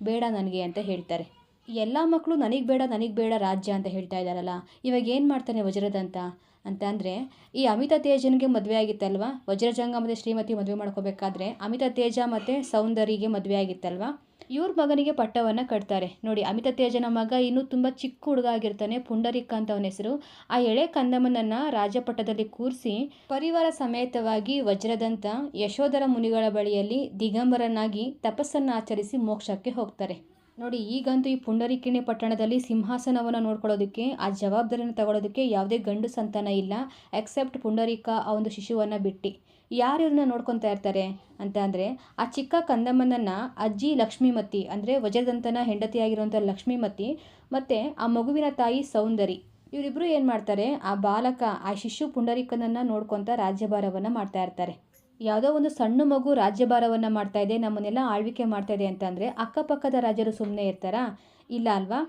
ಬೇಡ ನನಗೆ ಅಂತ ಹೇಳ್ತಾರೆ. ಎಲ್ಲ ಮಕ್ಕಳು ನನಗೆ ಬೇಡ ನನಗೆ ಬೇಡ ರಾಜ್ಯ ಅಂತ ಹೇಳ್ತಾ ಇದ್ದಾರಲ್ಲ, ಇವಾಗ ಏನು ಮಾಡ್ತಾನೆ ವಜ್ರದಂತ ಅಂತ? ಅಂದರೆ, ಈ ಅಮಿತ ತೇಜನಿಗೆ ಮದುವೆ ಆಗಿತ್ತಲ್ವ? ವಜ್ರಜಂಗ ಮತ್ತು ಶ್ರೀಮತಿ ಮದುವೆ ಮಾಡ್ಕೋಬೇಕಾದ್ರೆ ಅಮಿತ ತೇಜ ಮತ್ತು ಸೌಂದರಿಗೆ ಮದುವೆ ಆಗಿತ್ತಲ್ವ? ಇವ್ರ ಮಗನಿಗೆ ಪಟ್ಟವನ್ನು ಕಟ್ತಾರೆ. ನೋಡಿ, ಅಮಿತ ತೇಜನ ಮಗ ಇನ್ನೂ ತುಂಬ ಚಿಕ್ಕ ಹುಡುಗ ಆಗಿರ್ತಾನೆ, ಪುಂಡರಿಕ ಅಂತ ಅವನ ಹೆಸರು. ಆ ಎಳೆ ಕಂದಮ್ಮನನ್ನು ರಾಜಪಟ್ಟದಲ್ಲಿ ಕೂರಿಸಿ, ಪರಿವಾರ ಸಮೇತವಾಗಿ ವಜ್ರದಂತ ಯಶೋಧರ ಮುನಿಗಳ ಬಳಿಯಲ್ಲಿ ದಿಗಂಬರನಾಗಿ ತಪಸ್ಸನ್ನು ಆಚರಿಸಿ ಮೋಕ್ಷಕ್ಕೆ ಹೋಗ್ತಾರೆ. ನೋಡಿ, ಈಗಂತೂ ಈ ಪುಂಡರಿಕಿಣಿ ಪಟ್ಟಣದಲ್ಲಿ ಸಿಂಹಾಸನವನ್ನು ನೋಡ್ಕೊಳ್ಳೋದಕ್ಕೆ, ಆ ಜವಾಬ್ದಾರಿಯನ್ನು ತಗೊಳ್ಳೋದಕ್ಕೆ ಯಾವುದೇ ಗಂಡು ಸಂತಾನ ಇಲ್ಲ. ಎಕ್ಸೆಪ್ಟ್ ಪುಂಡರೀಕ, ಆ ಒಂದು ಶಿಶುವನ್ನು ಬಿಟ್ಟು. ಯಾರು ಇವ್ರನ್ನ ನೋಡ್ಕೊತಾ ಇರ್ತಾರೆ ಅಂತ ಅಂದರೆ, ಆ ಚಿಕ್ಕ ಕಂದಮ್ಮನನ್ನು ಅಜ್ಜಿ ಲಕ್ಷ್ಮೀಮತಿ, ಅಂದರೆ ವಜ್ರದಂತನ ಹೆಂಡತಿಯಾಗಿರುವಂಥ ಲಕ್ಷ್ಮೀಮತಿ, ಮತ್ತು ಆ ಮಗುವಿನ ತಾಯಿ ಸೌಂದರಿ. ಇವರಿಬ್ಬರು ಏನು ಮಾಡ್ತಾರೆ, ಆ ಬಾಲಕ, ಆ ಶಿಶು ಪುಂಡರೀಕನನ್ನು ನೋಡ್ಕೊತ ರಾಜ್ಯಭಾರವನ್ನು ಮಾಡ್ತಾ ಇರ್ತಾರೆ. ಯಾವುದೋ ಒಂದು ಸಣ್ಣ ಮಗು ರಾಜ್ಯಭಾರವನ್ನು ಮಾಡ್ತಾ ಇದೆ, ನಮ್ಮನ್ನೆಲ್ಲ ಆಳ್ವಿಕೆ ಮಾಡ್ತಾ ಇದೆ ಅಂತಂದರೆ ಅಕ್ಕಪಕ್ಕದ ರಾಜರು ಸುಮ್ಮನೆ ಇರ್ತಾರಾ? ಇಲ್ಲ ಅಲ್ವಾ?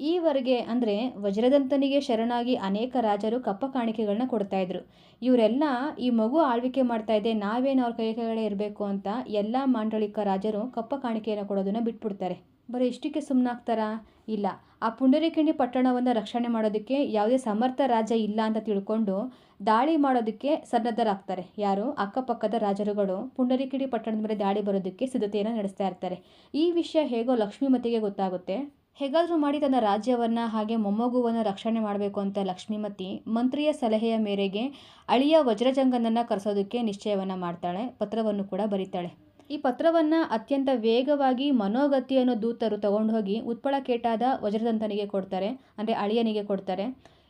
ಈವರೆಗೆ ಅಂದರೆ ವಜ್ರದಂತನಿಗೆ ಶರಣಾಗಿ ಅನೇಕ ರಾಜರು ಕಪ್ಪ ಕಾಣಿಕೆಗಳನ್ನ ಕೊಡ್ತಾ ಇದ್ರು. ಇವರೆಲ್ಲ ಈ ಮಗು ಆಳ್ವಿಕೆ ಮಾಡ್ತಾ ಇದೆ, ನಾವೇನು ಅವ್ರ ಕೈ ಇರಬೇಕು ಅಂತ ಎಲ್ಲ ಮಾಂಡಳಿಕ ರಾಜರು ಕಪ್ಪ ಕಾಣಿಕೆಯನ್ನು ಕೊಡೋದನ್ನು ಬಿಟ್ಬಿಡ್ತಾರೆ. ಬರೀ ಇಷ್ಟಕ್ಕೆ ಸುಮ್ಮನಾಗ್ತಾರಾ ಇಲ್ಲ. ಆ ಪುಂಡರೀಕಿಣಿ ಪಟ್ಟಣವನ್ನು ರಕ್ಷಣೆ ಮಾಡೋದಕ್ಕೆ ಯಾವುದೇ ಸಮರ್ಥ ರಾಜ ಇಲ್ಲ ಅಂತ ತಿಳ್ಕೊಂಡು ದಾಳಿ ಮಾಡೋದಕ್ಕೆ ಸನ್ನದ್ಧರಾಗ್ತಾರೆ. ಯಾರು? ಅಕ್ಕಪಕ್ಕದ ರಾಜರುಗಳು ಪುಂಡರಿಕಿಡಿ ಪಟ್ಟಣದ ಮೇಲೆ ದಾಳಿ ಬರೋದಕ್ಕೆ ಸಿದ್ಧತೆಯನ್ನು ನಡೆಸ್ತಾ ಇರ್ತಾರೆ. ಈ ವಿಷಯ ಹೇಗೋ ಲಕ್ಷ್ಮೀಮತಿಗೆ ಗೊತ್ತಾಗುತ್ತೆ. ಹೇಗಾದರೂ ಮಾಡಿ ತನ್ನ ರಾಜ್ಯವನ್ನು ಹಾಗೆ ಮೊಮ್ಮಗುವನ್ನು ರಕ್ಷಣೆ ಮಾಡಬೇಕು ಅಂತ ಲಕ್ಷ್ಮೀಮತಿ ಮಂತ್ರಿಯ ಸಲಹೆಯ ಮೇರೆಗೆ ಅಳಿಯ ವಜ್ರಜಂಗನನ್ನು ಕರೆಸೋದಕ್ಕೆ ನಿಶ್ಚಯವನ್ನು ಮಾಡ್ತಾಳೆ, ಪತ್ರವನ್ನು ಕೂಡ ಬರೀತಾಳೆ. ಈ ಪತ್ರವನ್ನು ಅತ್ಯಂತ ವೇಗವಾಗಿ ಮನೋಗತಿ ಅನ್ನೋ ದೂತರು ತಗೊಂಡು ಹೋಗಿ ಉತ್ಪಳ ಕೇಟಾದ ವಜ್ರದಂತನಿಗೆ ಕೊಡ್ತಾರೆ, ಅಂದರೆ ಅಳಿಯನಿಗೆ ಕೊಡ್ತಾರೆ.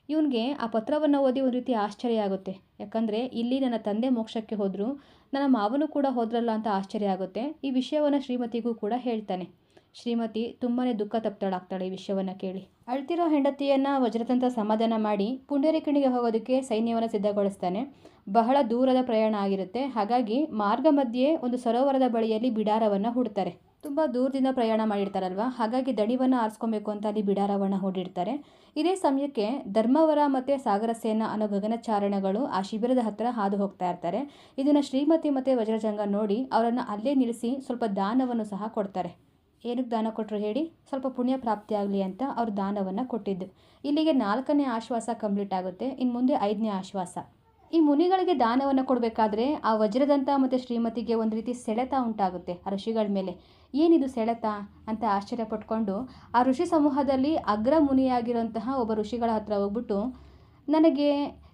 ಇವನಿಗೆ ಆ ಪತ್ರವನ್ನು ಓದಿ ಒಂದು ರೀತಿ ಆಶ್ಚರ್ಯ ಆಗುತ್ತೆ. ಯಾಕಂದರೆ ಇಲ್ಲಿ ನನ್ನ ತಂದೆ ಮೋಕ್ಷಕ್ಕೆ ಹೋದರು, ನನ್ನ ಮಾವನು ಕೂಡ ಹೋದ್ರಲ್ಲ ಅಂತ ಆಶ್ಚರ್ಯ ಆಗುತ್ತೆ. ಈ ವಿಷಯವನ್ನು ಶ್ರೀಮತಿಗೂ ಕೂಡ ಹೇಳ್ತಾನೆ. ಶ್ರೀಮತಿ ತುಂಬಾ ದುಃಖ ತಪ್ತಳಾಗ್ತಾಳೆ ಈ ವಿಷಯವನ್ನು ಕೇಳಿ. ಅಳ್ತಿರೋ ಹೆಂಡತಿಯನ್ನು ವಜ್ರತಂತ ಸಮಾಧಾನ ಮಾಡಿ ಪುಂಡರಿಕಣಿಗೆ ಹೋಗೋದಕ್ಕೆ ಸೈನ್ಯವನ್ನು ಸಿದ್ಧಗೊಳಿಸ್ತಾನೆ. ಬಹಳ ದೂರದ ಪ್ರಯಾಣ ಆಗಿರುತ್ತೆ. ಹಾಗಾಗಿ ಮಾರ್ಗ ಮಧ್ಯೆ ಒಂದು ಸರೋವರದ ಬಳಿಯಲ್ಲಿ ಬಿಡಾರವನ್ನು ಹೂಡ್ತಾರೆ. ತುಂಬ ದೂರದಿಂದ ಪ್ರಯಾಣ ಮಾಡಿರ್ತಾರಲ್ವ? ಹಾಗಾಗಿ ದಣಿವನ್ನು ಆರಿಸ್ಕೊಬೇಕು ಅಂತ ಅಲ್ಲಿ ಬಿಡಾರವನ್ನು ಹೂಡಿರ್ತಾರೆ. ಇದೇ ಸಮಯಕ್ಕೆ ಧರ್ಮವರ ಮತ್ತು ಸಾಗರಸೇನ ಅನ್ನೋ ಗಗನಚಾರಣಗಳು ಆ ಶಿಬಿರದ ಹತ್ತಿರ ಹಾದು ಹೋಗ್ತಾ ಇರ್ತಾರೆ. ಇದನ್ನು ಶ್ರೀಮತಿ ಮತ್ತು ವಜ್ರಜಂಗ ನೋಡಿ ಅವರನ್ನು ಅಲ್ಲೇ ನಿಲ್ಲಿಸಿ ಸ್ವಲ್ಪ ದಾನವನ್ನು ಸಹ ಕೊಡ್ತಾರೆ. ಏನಕ್ಕೆ ದಾನ ಕೊಟ್ಟರು ಹೇಳಿ? ಸ್ವಲ್ಪ ಪುಣ್ಯ ಪ್ರಾಪ್ತಿ ಆಗಲಿ ಅಂತ ಅವರು ದಾನವನ್ನು ಕೊಟ್ಟಿದ್ದು. ಇಲ್ಲಿಗೆ ನಾಲ್ಕನೇ ಆಶ್ವಾಸ ಕಂಪ್ಲೀಟ್ ಆಗುತ್ತೆ ಇನ್ನು ಮುಂದೆ ಐದನೇ ಆಶ್ವಾಸ. ಈ ಮುನಿಗಳಿಗೆ ದಾನವನ್ನು ಕೊಡಬೇಕಾದ್ರೆ ಆ ವಜ್ರದಂಥ ಮತ್ತು ಶ್ರೀಮತಿಗೆ ಒಂದು ರೀತಿ ಸೆಳೆತ ಉಂಟಾಗುತ್ತೆ ಆ ಋಷಿಗಳ ಮೇಲೆ. ಏನಿದು ಸೆಳೆತ ಅಂತ ಆಶ್ಚರ್ಯ ಪಟ್ಕೊಂಡು ಆ ಋಷಿ ಸಮೂಹದಲ್ಲಿ ಅಗ್ರ ಮುನಿಯಾಗಿರುವಂತಹ ಒಬ್ಬ ಋಷಿಗಳ ಹತ್ರ ಹೋಗ್ಬಿಟ್ಟು, ನನಗೆ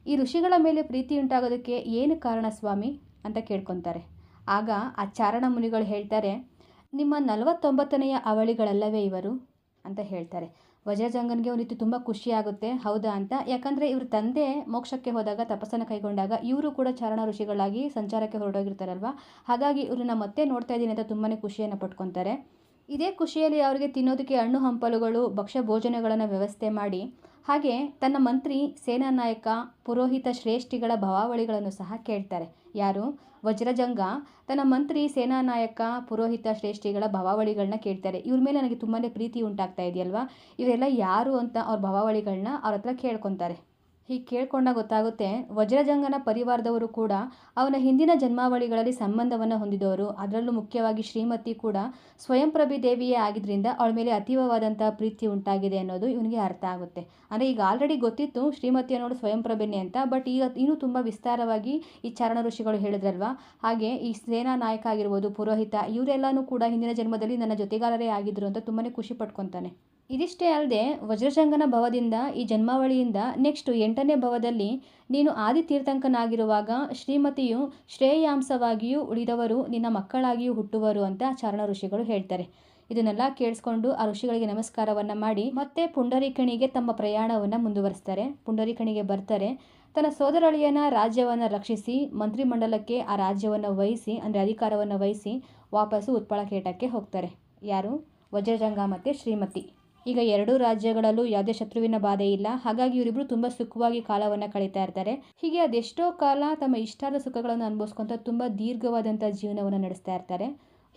ಈ ಋಷಿಗಳ ಮೇಲೆ ಪ್ರೀತಿ ಉಂಟಾಗೋದಕ್ಕೆ ಏನು ಕಾರಣ ಸ್ವಾಮಿ? ಅಂತ ಕೇಳ್ಕೊತಾರೆ. ಆಗ ಆ ಚಾರಣ ಮುನಿಗಳು ಹೇಳ್ತಾರೆ ನಿಮ್ಮ ನಲವತ್ತೊಂಬತ್ತನೆಯ ಅವಳಿಗಳಲ್ಲವೇ ಇವರು? ಅಂತ ಹೇಳ್ತಾರೆ. ವಜ್ರಜಂಗನ್ಗೆ ಒಂದು ರೀತಿ ತುಂಬ ಖುಷಿಯಾಗುತ್ತೆ ಹೌದಾ ಅಂತ? ಯಾಕಂದರೆ ಇವ್ರ ತಂದೆ ಮೋಕ್ಷಕ್ಕೆ ಹೋದಾಗ, ತಪಸ್ಸನ್ನು ಕೈಗೊಂಡಾಗ ಇವರು ಕೂಡ ಚಾರಣ ಋಷಿಗಳಾಗಿ ಸಂಚಾರಕ್ಕೆ ಹೊರಡೋಗಿರ್ತಾರಲ್ವ? ಹಾಗಾಗಿ ಇವ್ರನ್ನ ಮತ್ತೆ ನೋಡ್ತಾ ಇದ್ದೀನಿ ಅಂತ ತುಂಬಾ ಖುಷಿಯನ್ನು ಪಟ್ಕೊತಾರೆ. ಇದೇ ಖುಷಿಯಲ್ಲಿ ಅವರಿಗೆ ತಿನ್ನೋದಕ್ಕೆ ಹಣ್ಣು ಹಂಪಲುಗಳು, ಭಕ್ಷ್ಯ ಭೋಜನಗಳನ್ನು ವ್ಯವಸ್ಥೆ ಮಾಡಿ ಹಾಗೆ ತನ್ನ ಮಂತ್ರಿ, ಸೇನಾ ನಾಯಕ, ಪುರೋಹಿತ ಶ್ರೇಷ್ಠಿಗಳ ಭವಾವಳಿಗಳನ್ನು ಸಹ ಕೇಳ್ತಾರೆ. ಯಾರು? ವಜ್ರಜಂಗ. ತನ್ನ ಮಂತ್ರಿ, ಸೇನಾ ನಾಯಕ, ಪುರೋಹಿತ ಶ್ರೇಷ್ಠಿಗಳ ಭವಾವಳಿಗಳನ್ನ ಕೇಳ್ತಾರೆ. ಇವ್ರ ಮೇಲೆ ನನಗೆ ತುಂಬಾ ಪ್ರೀತಿ ಉಂಟಾಗ್ತಾ ಇದೆಯಲ್ವಾ? ಇವರೆಲ್ಲ ಯಾರು ಅಂತ ಅವ್ರ ಭವಾವಳಿಗಳನ್ನ ಅವ್ರ ಹತ್ರ ಕೇಳ್ಕೊತಾರೆ. ಹೀಗೆ ಕೇಳ್ಕೊಂಡಾಗ ಗೊತ್ತಾಗುತ್ತೆ, ವಜ್ರಜಂಗನ ಪರಿವಾರದವರು ಕೂಡ ಅವನ ಹಿಂದಿನ ಜನ್ಮಾವಳಿಗಳಲ್ಲಿ ಸಂಬಂಧವನ್ನು ಹೊಂದಿದವರು. ಅದರಲ್ಲೂ ಮುಖ್ಯವಾಗಿ ಶ್ರೀಮತಿ ಕೂಡ ಸ್ವಯಂಪ್ರಭಿ ದೇವಿಯೇ ಆಗಿದ್ದರಿಂದ ಅವಳ ಮೇಲೆ ಅತೀವವಾದಂಥ ಪ್ರೀತಿ ಉಂಟಾಗಿದೆ ಅನ್ನೋದು ಇವನಿಗೆ ಅರ್ಥ ಆಗುತ್ತೆ. ಅಂದರೆ ಈಗ ಆಲ್ರೆಡಿ ಗೊತ್ತಿತ್ತು ಶ್ರೀಮತಿ ಅನ್ನೋಳು ಸ್ವಯಂಪ್ರಭೆನೇ ಅಂತ ಬಟ್ ಈಗ ಇನ್ನೂ ತುಂಬ ವಿಸ್ತಾರವಾಗಿ ಈ ಚರಣ ಋಷಿಗಳು ಹೇಳಿದ್ರಲ್ವಾ? ಹಾಗೆ ಈ ಸೇನಾ ನಾಯಕ ಆಗಿರ್ಬೋದು, ಪುರೋಹಿತ, ಇವರೆಲ್ಲನೂ ಕೂಡ ಹಿಂದಿನ ಜನ್ಮದಲ್ಲಿ ನನ್ನ ಜೊತೆಗಾರರೇ ಆಗಿದ್ದರು ಅಂತ ತುಂಬಾ ಖುಷಿ ಪಟ್ಕೊತಾನೆ. ಇದಿಷ್ಟೇ ಅಲ್ಲದೆ ವಜ್ರಜಂಗನ ಭವದಿಂದ ಈ ಜನ್ಮಾವಳಿಯಿಂದ ನೆಕ್ಸ್ಟ್ ಎಂಟನೇ ಭವದಲ್ಲಿ ನೀನು ಆದಿತೀರ್ಥಂಕನಾಗಿರುವಾಗ ಶ್ರೀಮತಿಯು ಶ್ರೇಯಾಂಸವಾಗಿಯೂ ಉಳಿದವರು ನಿನ್ನ ಮಕ್ಕಳಾಗಿಯೂ ಹುಟ್ಟುವರು ಅಂತ ಚಾರಣ ಋಷಿಗಳು ಹೇಳ್ತಾರೆ. ಇದನ್ನೆಲ್ಲ ಕೇಳಿಸ್ಕೊಂಡು ಆ ಋಷಿಗಳಿಗೆ ನಮಸ್ಕಾರವನ್ನು ಮಾಡಿ ಮತ್ತೆ ಪುಂಡರೀಕಣಿಗೆ ತಮ್ಮ ಪ್ರಯಾಣವನ್ನು ಮುಂದುವರಿಸ್ತಾರೆ. ಪುಂಡರೀಕಣಿಗೆ ಬರ್ತಾರೆ. ತನ್ನ ಸೋದರಳಿಯನ ರಾಜ್ಯವನ್ನು ರಕ್ಷಿಸಿ, ಮಂತ್ರಿಮಂಡಲಕ್ಕೆ ಆ ರಾಜ್ಯವನ್ನು ವಹಿಸಿ, ಅಂದರೆ ಅಧಿಕಾರವನ್ನು ವಹಿಸಿ ವಾಪಸ್ಸು ಉತ್ಪಳ ಕೇಟಕ್ಕೆ ಹೋಗ್ತಾರೆ. ಯಾರು? ವಜ್ರಜಂಗ ಮತ್ತು ಶ್ರೀಮತಿ. ಈಗ ಎರಡೂ ರಾಜ್ಯಗಳಲ್ಲೂ ಯಾವುದೇ ಶತ್ರುವಿನ ಬಾಧೆ ಇಲ್ಲ. ಹಾಗಾಗಿ ಇವರಿಬ್ಬರು ತುಂಬ ಸುಖವಾಗಿ ಕಾಲವನ್ನು ಕಳೀತಾ ಇರ್ತಾರೆ. ಹೀಗೆ ಅದೆಷ್ಟೋ ಕಾಲ ತಮ್ಮ ಇಷ್ಟಾದ ಸುಖಗಳನ್ನು ಅನುಭವಿಸ್ಕೊಂತ ತುಂಬ ದೀರ್ಘವಾದಂಥ ಜೀವನವನ್ನು ನಡೆಸ್ತಾ ಇರ್ತಾರೆ.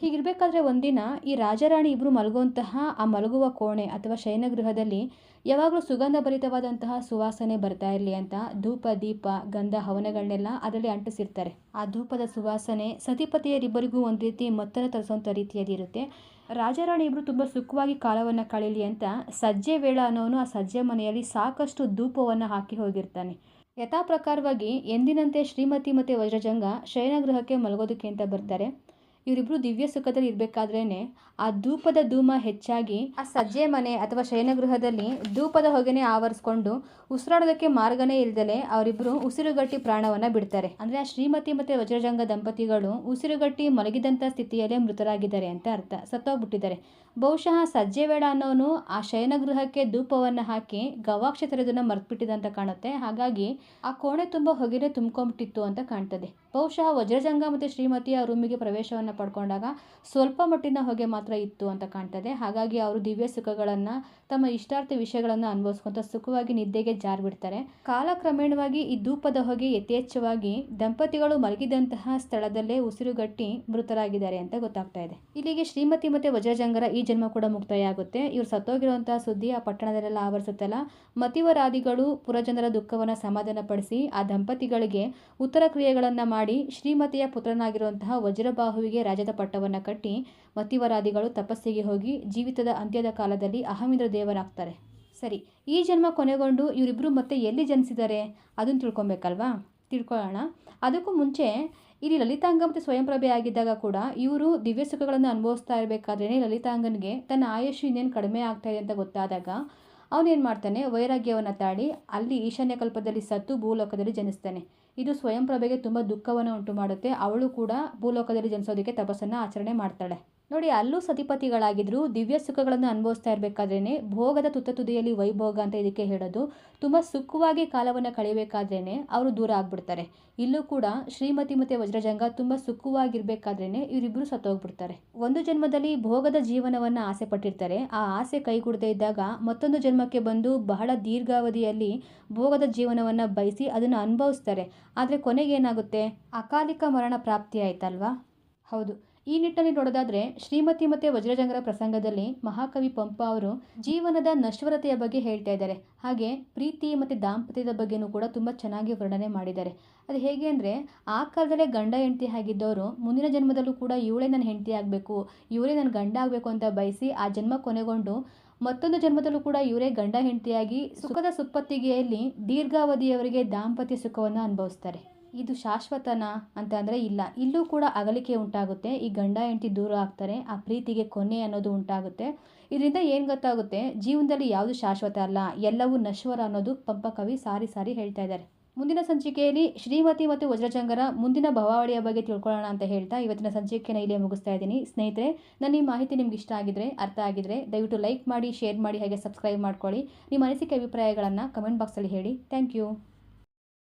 ಹೀಗಿರಬೇಕಾದ್ರೆ ಒಂದಿನ ಈ ರಾಜರಾಣಿ ಇಬ್ಬರು ಮಲಗುವಂತಹ ಆ ಮಲಗುವ ಕೋಣೆ ಅಥವಾ ಶಯನಗೃಹದಲ್ಲಿ ಯಾವಾಗಲೂ ಸುಗಂಧ ಭರಿತವಾದಂತಹ ಸುವಾಸನೆ ಬರ್ತಾ ಇರಲಿ ಅಂತ ಧೂಪ, ದೀಪ, ಗಂಧ ಹವನಗಳನ್ನೆಲ್ಲ ಅದರಲ್ಲಿ ಅಂಟಿಸಿರ್ತಾರೆ. ಆ ಧೂಪದ ಸುವಾಸನೆ ಸತಿಪತಿಯರಿಬ್ಬರಿಗೂ ಒಂದು ರೀತಿ ಮತ್ತನ್ನು ತರಿಸುವಂಥ ರೀತಿಯಲ್ಲಿರುತ್ತೆ ರಾಜಾರಾಣಿ ಇಬ್ಬರು ತುಂಬ ಸುಖವಾಗಿ ಕಾಲವನ್ನು ಕಳೀಲಿ ಅಂತ ಸಜ್ಜೆ ವೇಳ ಅನ್ನೋನು ಆ ಸಜ್ಜೆ ಮನೆಯಲ್ಲಿ ಸಾಕಷ್ಟು ಧೂಪವನ್ನು ಹಾಕಿ ಹೋಗಿರ್ತಾನೆ. ಯಥಾ ಪ್ರಕಾರವಾಗಿ ಎಂದಿನಂತೆ ಶ್ರೀಮತಿ ಮತ್ತು ವಜ್ರಜಂಗ ಶಯನಗೃಹಕ್ಕೆ ಮಲಗೋದಕ್ಕೆ ಅಂತ ಬರ್ತಾರೆ. ಇವರಿಬ್ಬರು ದಿವ್ಯ ಸುಖದಲ್ಲಿ ಇರಬೇಕಾದ್ರೇ ಆ ಧೂಪದ ಧೂಮ ಹೆಚ್ಚಾಗಿ ಆ ಸಜ್ಜೆ ಮನೆ ಅಥವಾ ಶಯನಗೃಹದಲ್ಲಿ ಧೂಪದ ಹೊಗೆನೆ ಆವರಿಸ್ಕೊಂಡು ಉಸಿರಾಡೋದಕ್ಕೆ ಮಾರ್ಗನೇ ಇಲ್ದಲೆ ಅವರಿಬ್ಬರು ಉಸಿರುಗಟ್ಟಿ ಪ್ರಾಣವನ್ನು ಬಿಡ್ತಾರೆ. ಅಂದರೆ ಆ ಶ್ರೀಮತಿ ಮತ್ತು ವಜ್ರಜಂಗ ದಂಪತಿಗಳು ಉಸಿರುಗಟ್ಟಿ ಮಲಗಿದಂಥ ಸ್ಥಿತಿಯಲ್ಲೇ ಮೃತರಾಗಿದ್ದಾರೆ ಅಂತ ಅರ್ಥ. ಸತ್ತೋಗ್ಬಿಟ್ಟಿದ್ದಾರೆ. ಬಹುಶಃ ಸಜ್ಜೆ ಬೇಡ ಅನ್ನೋನು ಆ ಶಯನಗೃಹಕ್ಕೆ ಧೂಪವನ್ನು ಹಾಕಿ ಗವಾಕ್ಷ ತೆರೆದನ್ನ ಮರ್ತ್ಬಿಟ್ಟಿದಂತ ಕಾಣುತ್ತೆ. ಹಾಗಾಗಿ ಆ ಕೋಣೆ ತುಂಬ ಹೊಗೆನೆ ತುಂಬ್ಕೊಂಬಿಟ್ಟಿತ್ತು ಅಂತ ಕಾಣ್ತದೆ. ಬಹುಶಃ ವಜ್ರಜಂಗ ಮತ್ತು ಶ್ರೀಮತಿಯ ರೂಮಿಗೆ ಪ್ರವೇಶವನ್ನು ಪಡ್ಕೊಂಡಾಗ ಸ್ವಲ್ಪ ಮಟ್ಟಿನ ಹೊಗೆ ಮಾತ್ರ ಇತ್ತು ಅಂತ ಕಾಣ್ತದೆ. ಹಾಗಾಗಿ ಅವರು ದಿವ್ಯ ಸುಖಗಳನ್ನು ತಮ್ಮ ಇಷ್ಟಾರ್ಥ ವಿಷಯಗಳನ್ನು ಅನುಭವಿಸ್ಕೊಂತ ಸುಖವಾಗಿ ನಿದ್ದೆಗೆ ಜಾರ್ಬಿಡ್ತಾರೆ ಕಾಲಕ್ರಮೇಣವಾಗಿ ಈ ಧೂಪದ ಹೊಗೆ ಯಥೇಚ್ಛವಾಗಿ ದಂಪತಿಗಳು ಮಲಗಿದಂತಹ ಸ್ಥಳದಲ್ಲೇ ಉಸಿರುಗಟ್ಟಿ ಮೃತರಾಗಿದ್ದಾರೆ ಅಂತ ಗೊತ್ತಾಗ್ತಾ ಇದೆ. ಇಲ್ಲಿಗೆ ಶ್ರೀಮತಿ ಮತ್ತೆ ವಜ್ರಜಂಗರ ಈ ಜನ್ಮ ಕೂಡ ಮುಕ್ತಾಯ ಆಗುತ್ತೆ ಇವ್ರು ಸತ್ತೋಗಿರುವಂತಹ ಸುದ್ದಿ ಆ ಪಟ್ಟಣದಲ್ಲೆಲ್ಲ ಆವರಿಸುತ್ತಲ್ಲ. ಮತಿವರಾದಿಗಳು ಪುರಜನರ ದುಃಖವನ್ನು ಸಮಾಧಾನಪಡಿಸಿ ಆ ದಂಪತಿಗಳಿಗೆ ಉತ್ತರ ಕ್ರಿಯೆಗಳನ್ನು ಮಾಡಿ ಶ್ರೀಮತಿಯ ಪುತ್ರನಾಗಿರುವಂತಹ ವಜ್ರಬಾಹುವಿಗೆ ರಾಜದ ಪಟ್ಟವನ್ನು ಕಟ್ಟಿ ಮತಿವರಾದಿಗಳು ತಪಸ್ಸಿಗೆ ಹೋಗಿ ಜೀವಿತದ ಅಂತ್ಯದ ಕಾಲದಲ್ಲಿ ಅಹಮಿಂದ್ರ ದೇವರಾಗ್ತಾರೆ. ಸರಿ, ಈ ಜನ್ಮ ಕೊನೆಗೊಂಡು ಇವರಿಬ್ಬರು ಮತ್ತೆ ಎಲ್ಲಿ ಜನಿಸಿದ್ದಾರೆ? ಅದನ್ನು ತಿಳ್ಕೊಬೇಕಲ್ವಾ? ತಿಳ್ಕೊಳ್ಳೋಣ. ಅದಕ್ಕೂ ಮುಂಚೆ, ಇಲ್ಲಿ ಲಲಿತಾಂಗ ಮತ್ತು ಸ್ವಯಂಪ್ರಭೆ ಆಗಿದ್ದಾಗ ಕೂಡ ಇವರು ದಿವ್ಯ ಸುಖಗಳನ್ನು ಅನುಭವಿಸ್ತಾ ಇರಬೇಕಾದ್ರೇ ಲಲಿತಾಂಗನಿಗೆ ತನ್ನ ಆಯುಷ್ ಇನ್ನೇನು ಕಡಿಮೆ ಆಗ್ತಾ ಇದೆ ಅಂತ ಗೊತ್ತಾದಾಗ ಅವನೇನು ಮಾಡ್ತಾನೆ? ವೈರಾಗ್ಯವನ್ನು ತಾಳಿ ಅಲ್ಲಿ ಈಶಾನ್ಯ ಕಲ್ಪದಲ್ಲಿ ಸತ್ತು ಭೂಲೋಕದಲ್ಲಿ ಜನಿಸ್ತಾನೆ. ಇದು ಸ್ವಯಂಪ್ರಭೆಗೆ ತುಂಬ ದುಃಖವನ್ನು ಉಂಟು ಮಾಡುತ್ತೆ ಅವಳು ಕೂಡ ಭೂಲೋಕದಲ್ಲಿ ಜನಿಸೋದಕ್ಕೆ ತಪಸ್ಸನ್ನು ಆಚರಣೆ ಮಾಡ್ತಾಳೆ. ನೋಡಿ, ಅಲ್ಲೂ ಸತಿಪತಿಗಳಾಗಿದ್ದರು ದಿವ್ಯ ಸುಖಗಳನ್ನು ಅನುಭವಿಸ್ತಾ ಇರಬೇಕಾದ್ರೇ ಭೋಗದ ತುತ್ತ ತುದಿಯಲ್ಲಿ ವೈಭೋಗ ಅಂತ ಇದಕ್ಕೆ ಹೇಳೋದು, ತುಂಬ ಸುಖವಾಗಿ ಕಾಲವನ್ನು ಕಳೆಯಬೇಕಾದ್ರೇ ಅವರು ದೂರ ಆಗ್ಬಿಡ್ತಾರೆ. ಇಲ್ಲೂ ಕೂಡ ಶ್ರೀಮತಿ ಮತ್ತು ವಜ್ರಜಂಗ ತುಂಬ ಸುಖವಾಗಿರ್ಬೇಕಾದ್ರೇ ಇವರಿಬ್ಬರು ಸತ್ತೋಗ್ಬಿಡ್ತಾರೆ. ಒಂದು ಜನ್ಮದಲ್ಲಿ ಭೋಗದ ಜೀವನವನ್ನು ಆಸೆ ಪಟ್ಟಿರ್ತಾರೆ. ಆ ಆಸೆ ಕೈಗೂಡದೇ ಇದ್ದಾಗ ಮತ್ತೊಂದು ಜನ್ಮಕ್ಕೆ ಬಂದು ಬಹಳ ದೀರ್ಘಾವಧಿಯಲ್ಲಿ ಭೋಗದ ಜೀವನವನ್ನು ಬಯಸಿ ಅದನ್ನು ಅನುಭವಿಸ್ತಾರೆ. ಆದರೆ ಕೊನೆಗೇನಾಗುತ್ತೆ? ಅಕಾಲಿಕ ಮರಣ ಪ್ರಾಪ್ತಿ ಆಯ್ತಲ್ವಾ? ಹೌದು. ಈ ನಿಟ್ಟಿನಲ್ಲಿ ನೋಡೋದಾದ್ರೆ ಶ್ರೀಮತಿ ಮತ್ತು ವಜ್ರಜಂಗರ ಪ್ರಸಂಗದಲ್ಲಿ ಮಹಾಕವಿ ಪಂಪ ಅವರು ಜೀವನದ ನಶ್ವರತೆಯ ಬಗ್ಗೆ ಹೇಳ್ತಾ ಇದ್ದಾರೆ. ಹಾಗೆ ಪ್ರೀತಿ ಮತ್ತು ದಾಂಪತ್ಯದ ಬಗ್ಗೆನೂ ಕೂಡ ತುಂಬ ಚೆನ್ನಾಗಿ ವರ್ಣನೆ ಮಾಡಿದ್ದಾರೆ. ಅದು ಹೇಗೆ ಅಂದರೆ, ಆ ಕಾಲದಲ್ಲೇ ಗಂಡ ಹೆಂಡತಿ ಆಗಿದ್ದವರು ಮುಂದಿನ ಜನ್ಮದಲ್ಲೂ ಕೂಡ ಇವಳೇ ನನ್ನ ಹೆಂಡತಿ ಆಗಬೇಕು, ಇವರೇ ನನ್ನ ಗಂಡ ಆಗಬೇಕು ಅಂತ ಬಯಸಿ ಆ ಜನ್ಮ ಕೊನೆಗೊಂಡು ಮತ್ತೊಂದು ಜನ್ಮದಲ್ಲೂ ಕೂಡ ಇವರೇ ಗಂಡ ಹೆಂಡತಿಯಾಗಿ ಸುಖದ ಸುಪ್ಪತ್ತಿಗೆಯಲ್ಲಿ ದೀರ್ಘಾವಧಿಯವರಿಗೆ ದಾಂಪತ್ಯ ಸುಖವನ್ನು ಅನುಭವಿಸ್ತಾರೆ. ಇದು ಶಾಶ್ವತನಾ ಅಂತ ಅಂದರೆ ಇಲ್ಲ. ಇಲ್ಲೂ ಕೂಡ ಅಗಲಿಕೆ ಉಂಟಾಗುತ್ತೆ. ಈ ಗಂಡ ಹೆಂಡತಿ ದೂರ ಆಗ್ತಾರೆ. ಆ ಪ್ರೀತಿಗೆ ಕೊನೆ ಅನ್ನೋದು ಉಂಟಾಗುತ್ತೆ. ಇದರಿಂದ ಏನು ಗೊತ್ತಾಗುತ್ತೆ? ಜೀವನದಲ್ಲಿ ಯಾವುದು ಶಾಶ್ವತ ಅಲ್ಲ. ಎಲ್ಲವೂ ನಶ್ವರ ಅನ್ನೋದು ಪಂಪ ಕವಿ ಸಾರಿ ಸಾರಿ ಹೇಳ್ತಾ ಇದ್ದಾರೆ. ಮುಂದಿನ ಸಂಚಿಕೆಯಲ್ಲಿ ಶ್ರೀಮತಿ ಮತ್ತು ವಜ್ರಜಂಗರ ಮುಂದಿನ ಭವಾವಳಿಯ ಬಗ್ಗೆ ತಿಳ್ಕೊಳ್ಳೋಣ ಅಂತ ಹೇಳ್ತಾ ಇವತ್ತಿನ ಸಂಚಿಕೆನ ಇಲ್ಲೇ ಮುಗಿಸ್ತಾ ಇದ್ದೀನಿ. ಸ್ನೇಹಿತರೆ, ನನ್ನ ಈ ಮಾಹಿತಿ ನಿಮ್ಗೆ ಇಷ್ಟ ಆಗಿದ್ರೆ, ಅರ್ಥ ಆಗಿದ್ರೆ ದಯವಿಟ್ಟು ಲೈಕ್ ಮಾಡಿ, ಶೇರ್ ಮಾಡಿ, ಹಾಗೆ ಸಬ್ಸ್ಕ್ರೈಬ್ ಮಾಡ್ಕೊಳ್ಳಿ. ನಿಮ್ಮ ಅನಿಸಿಕೆ ಅಭಿಪ್ರಾಯಗಳನ್ನು ಕಮೆಂಟ್ ಬಾಕ್ಸಲ್ಲಿ ಹೇಳಿ. Thank you.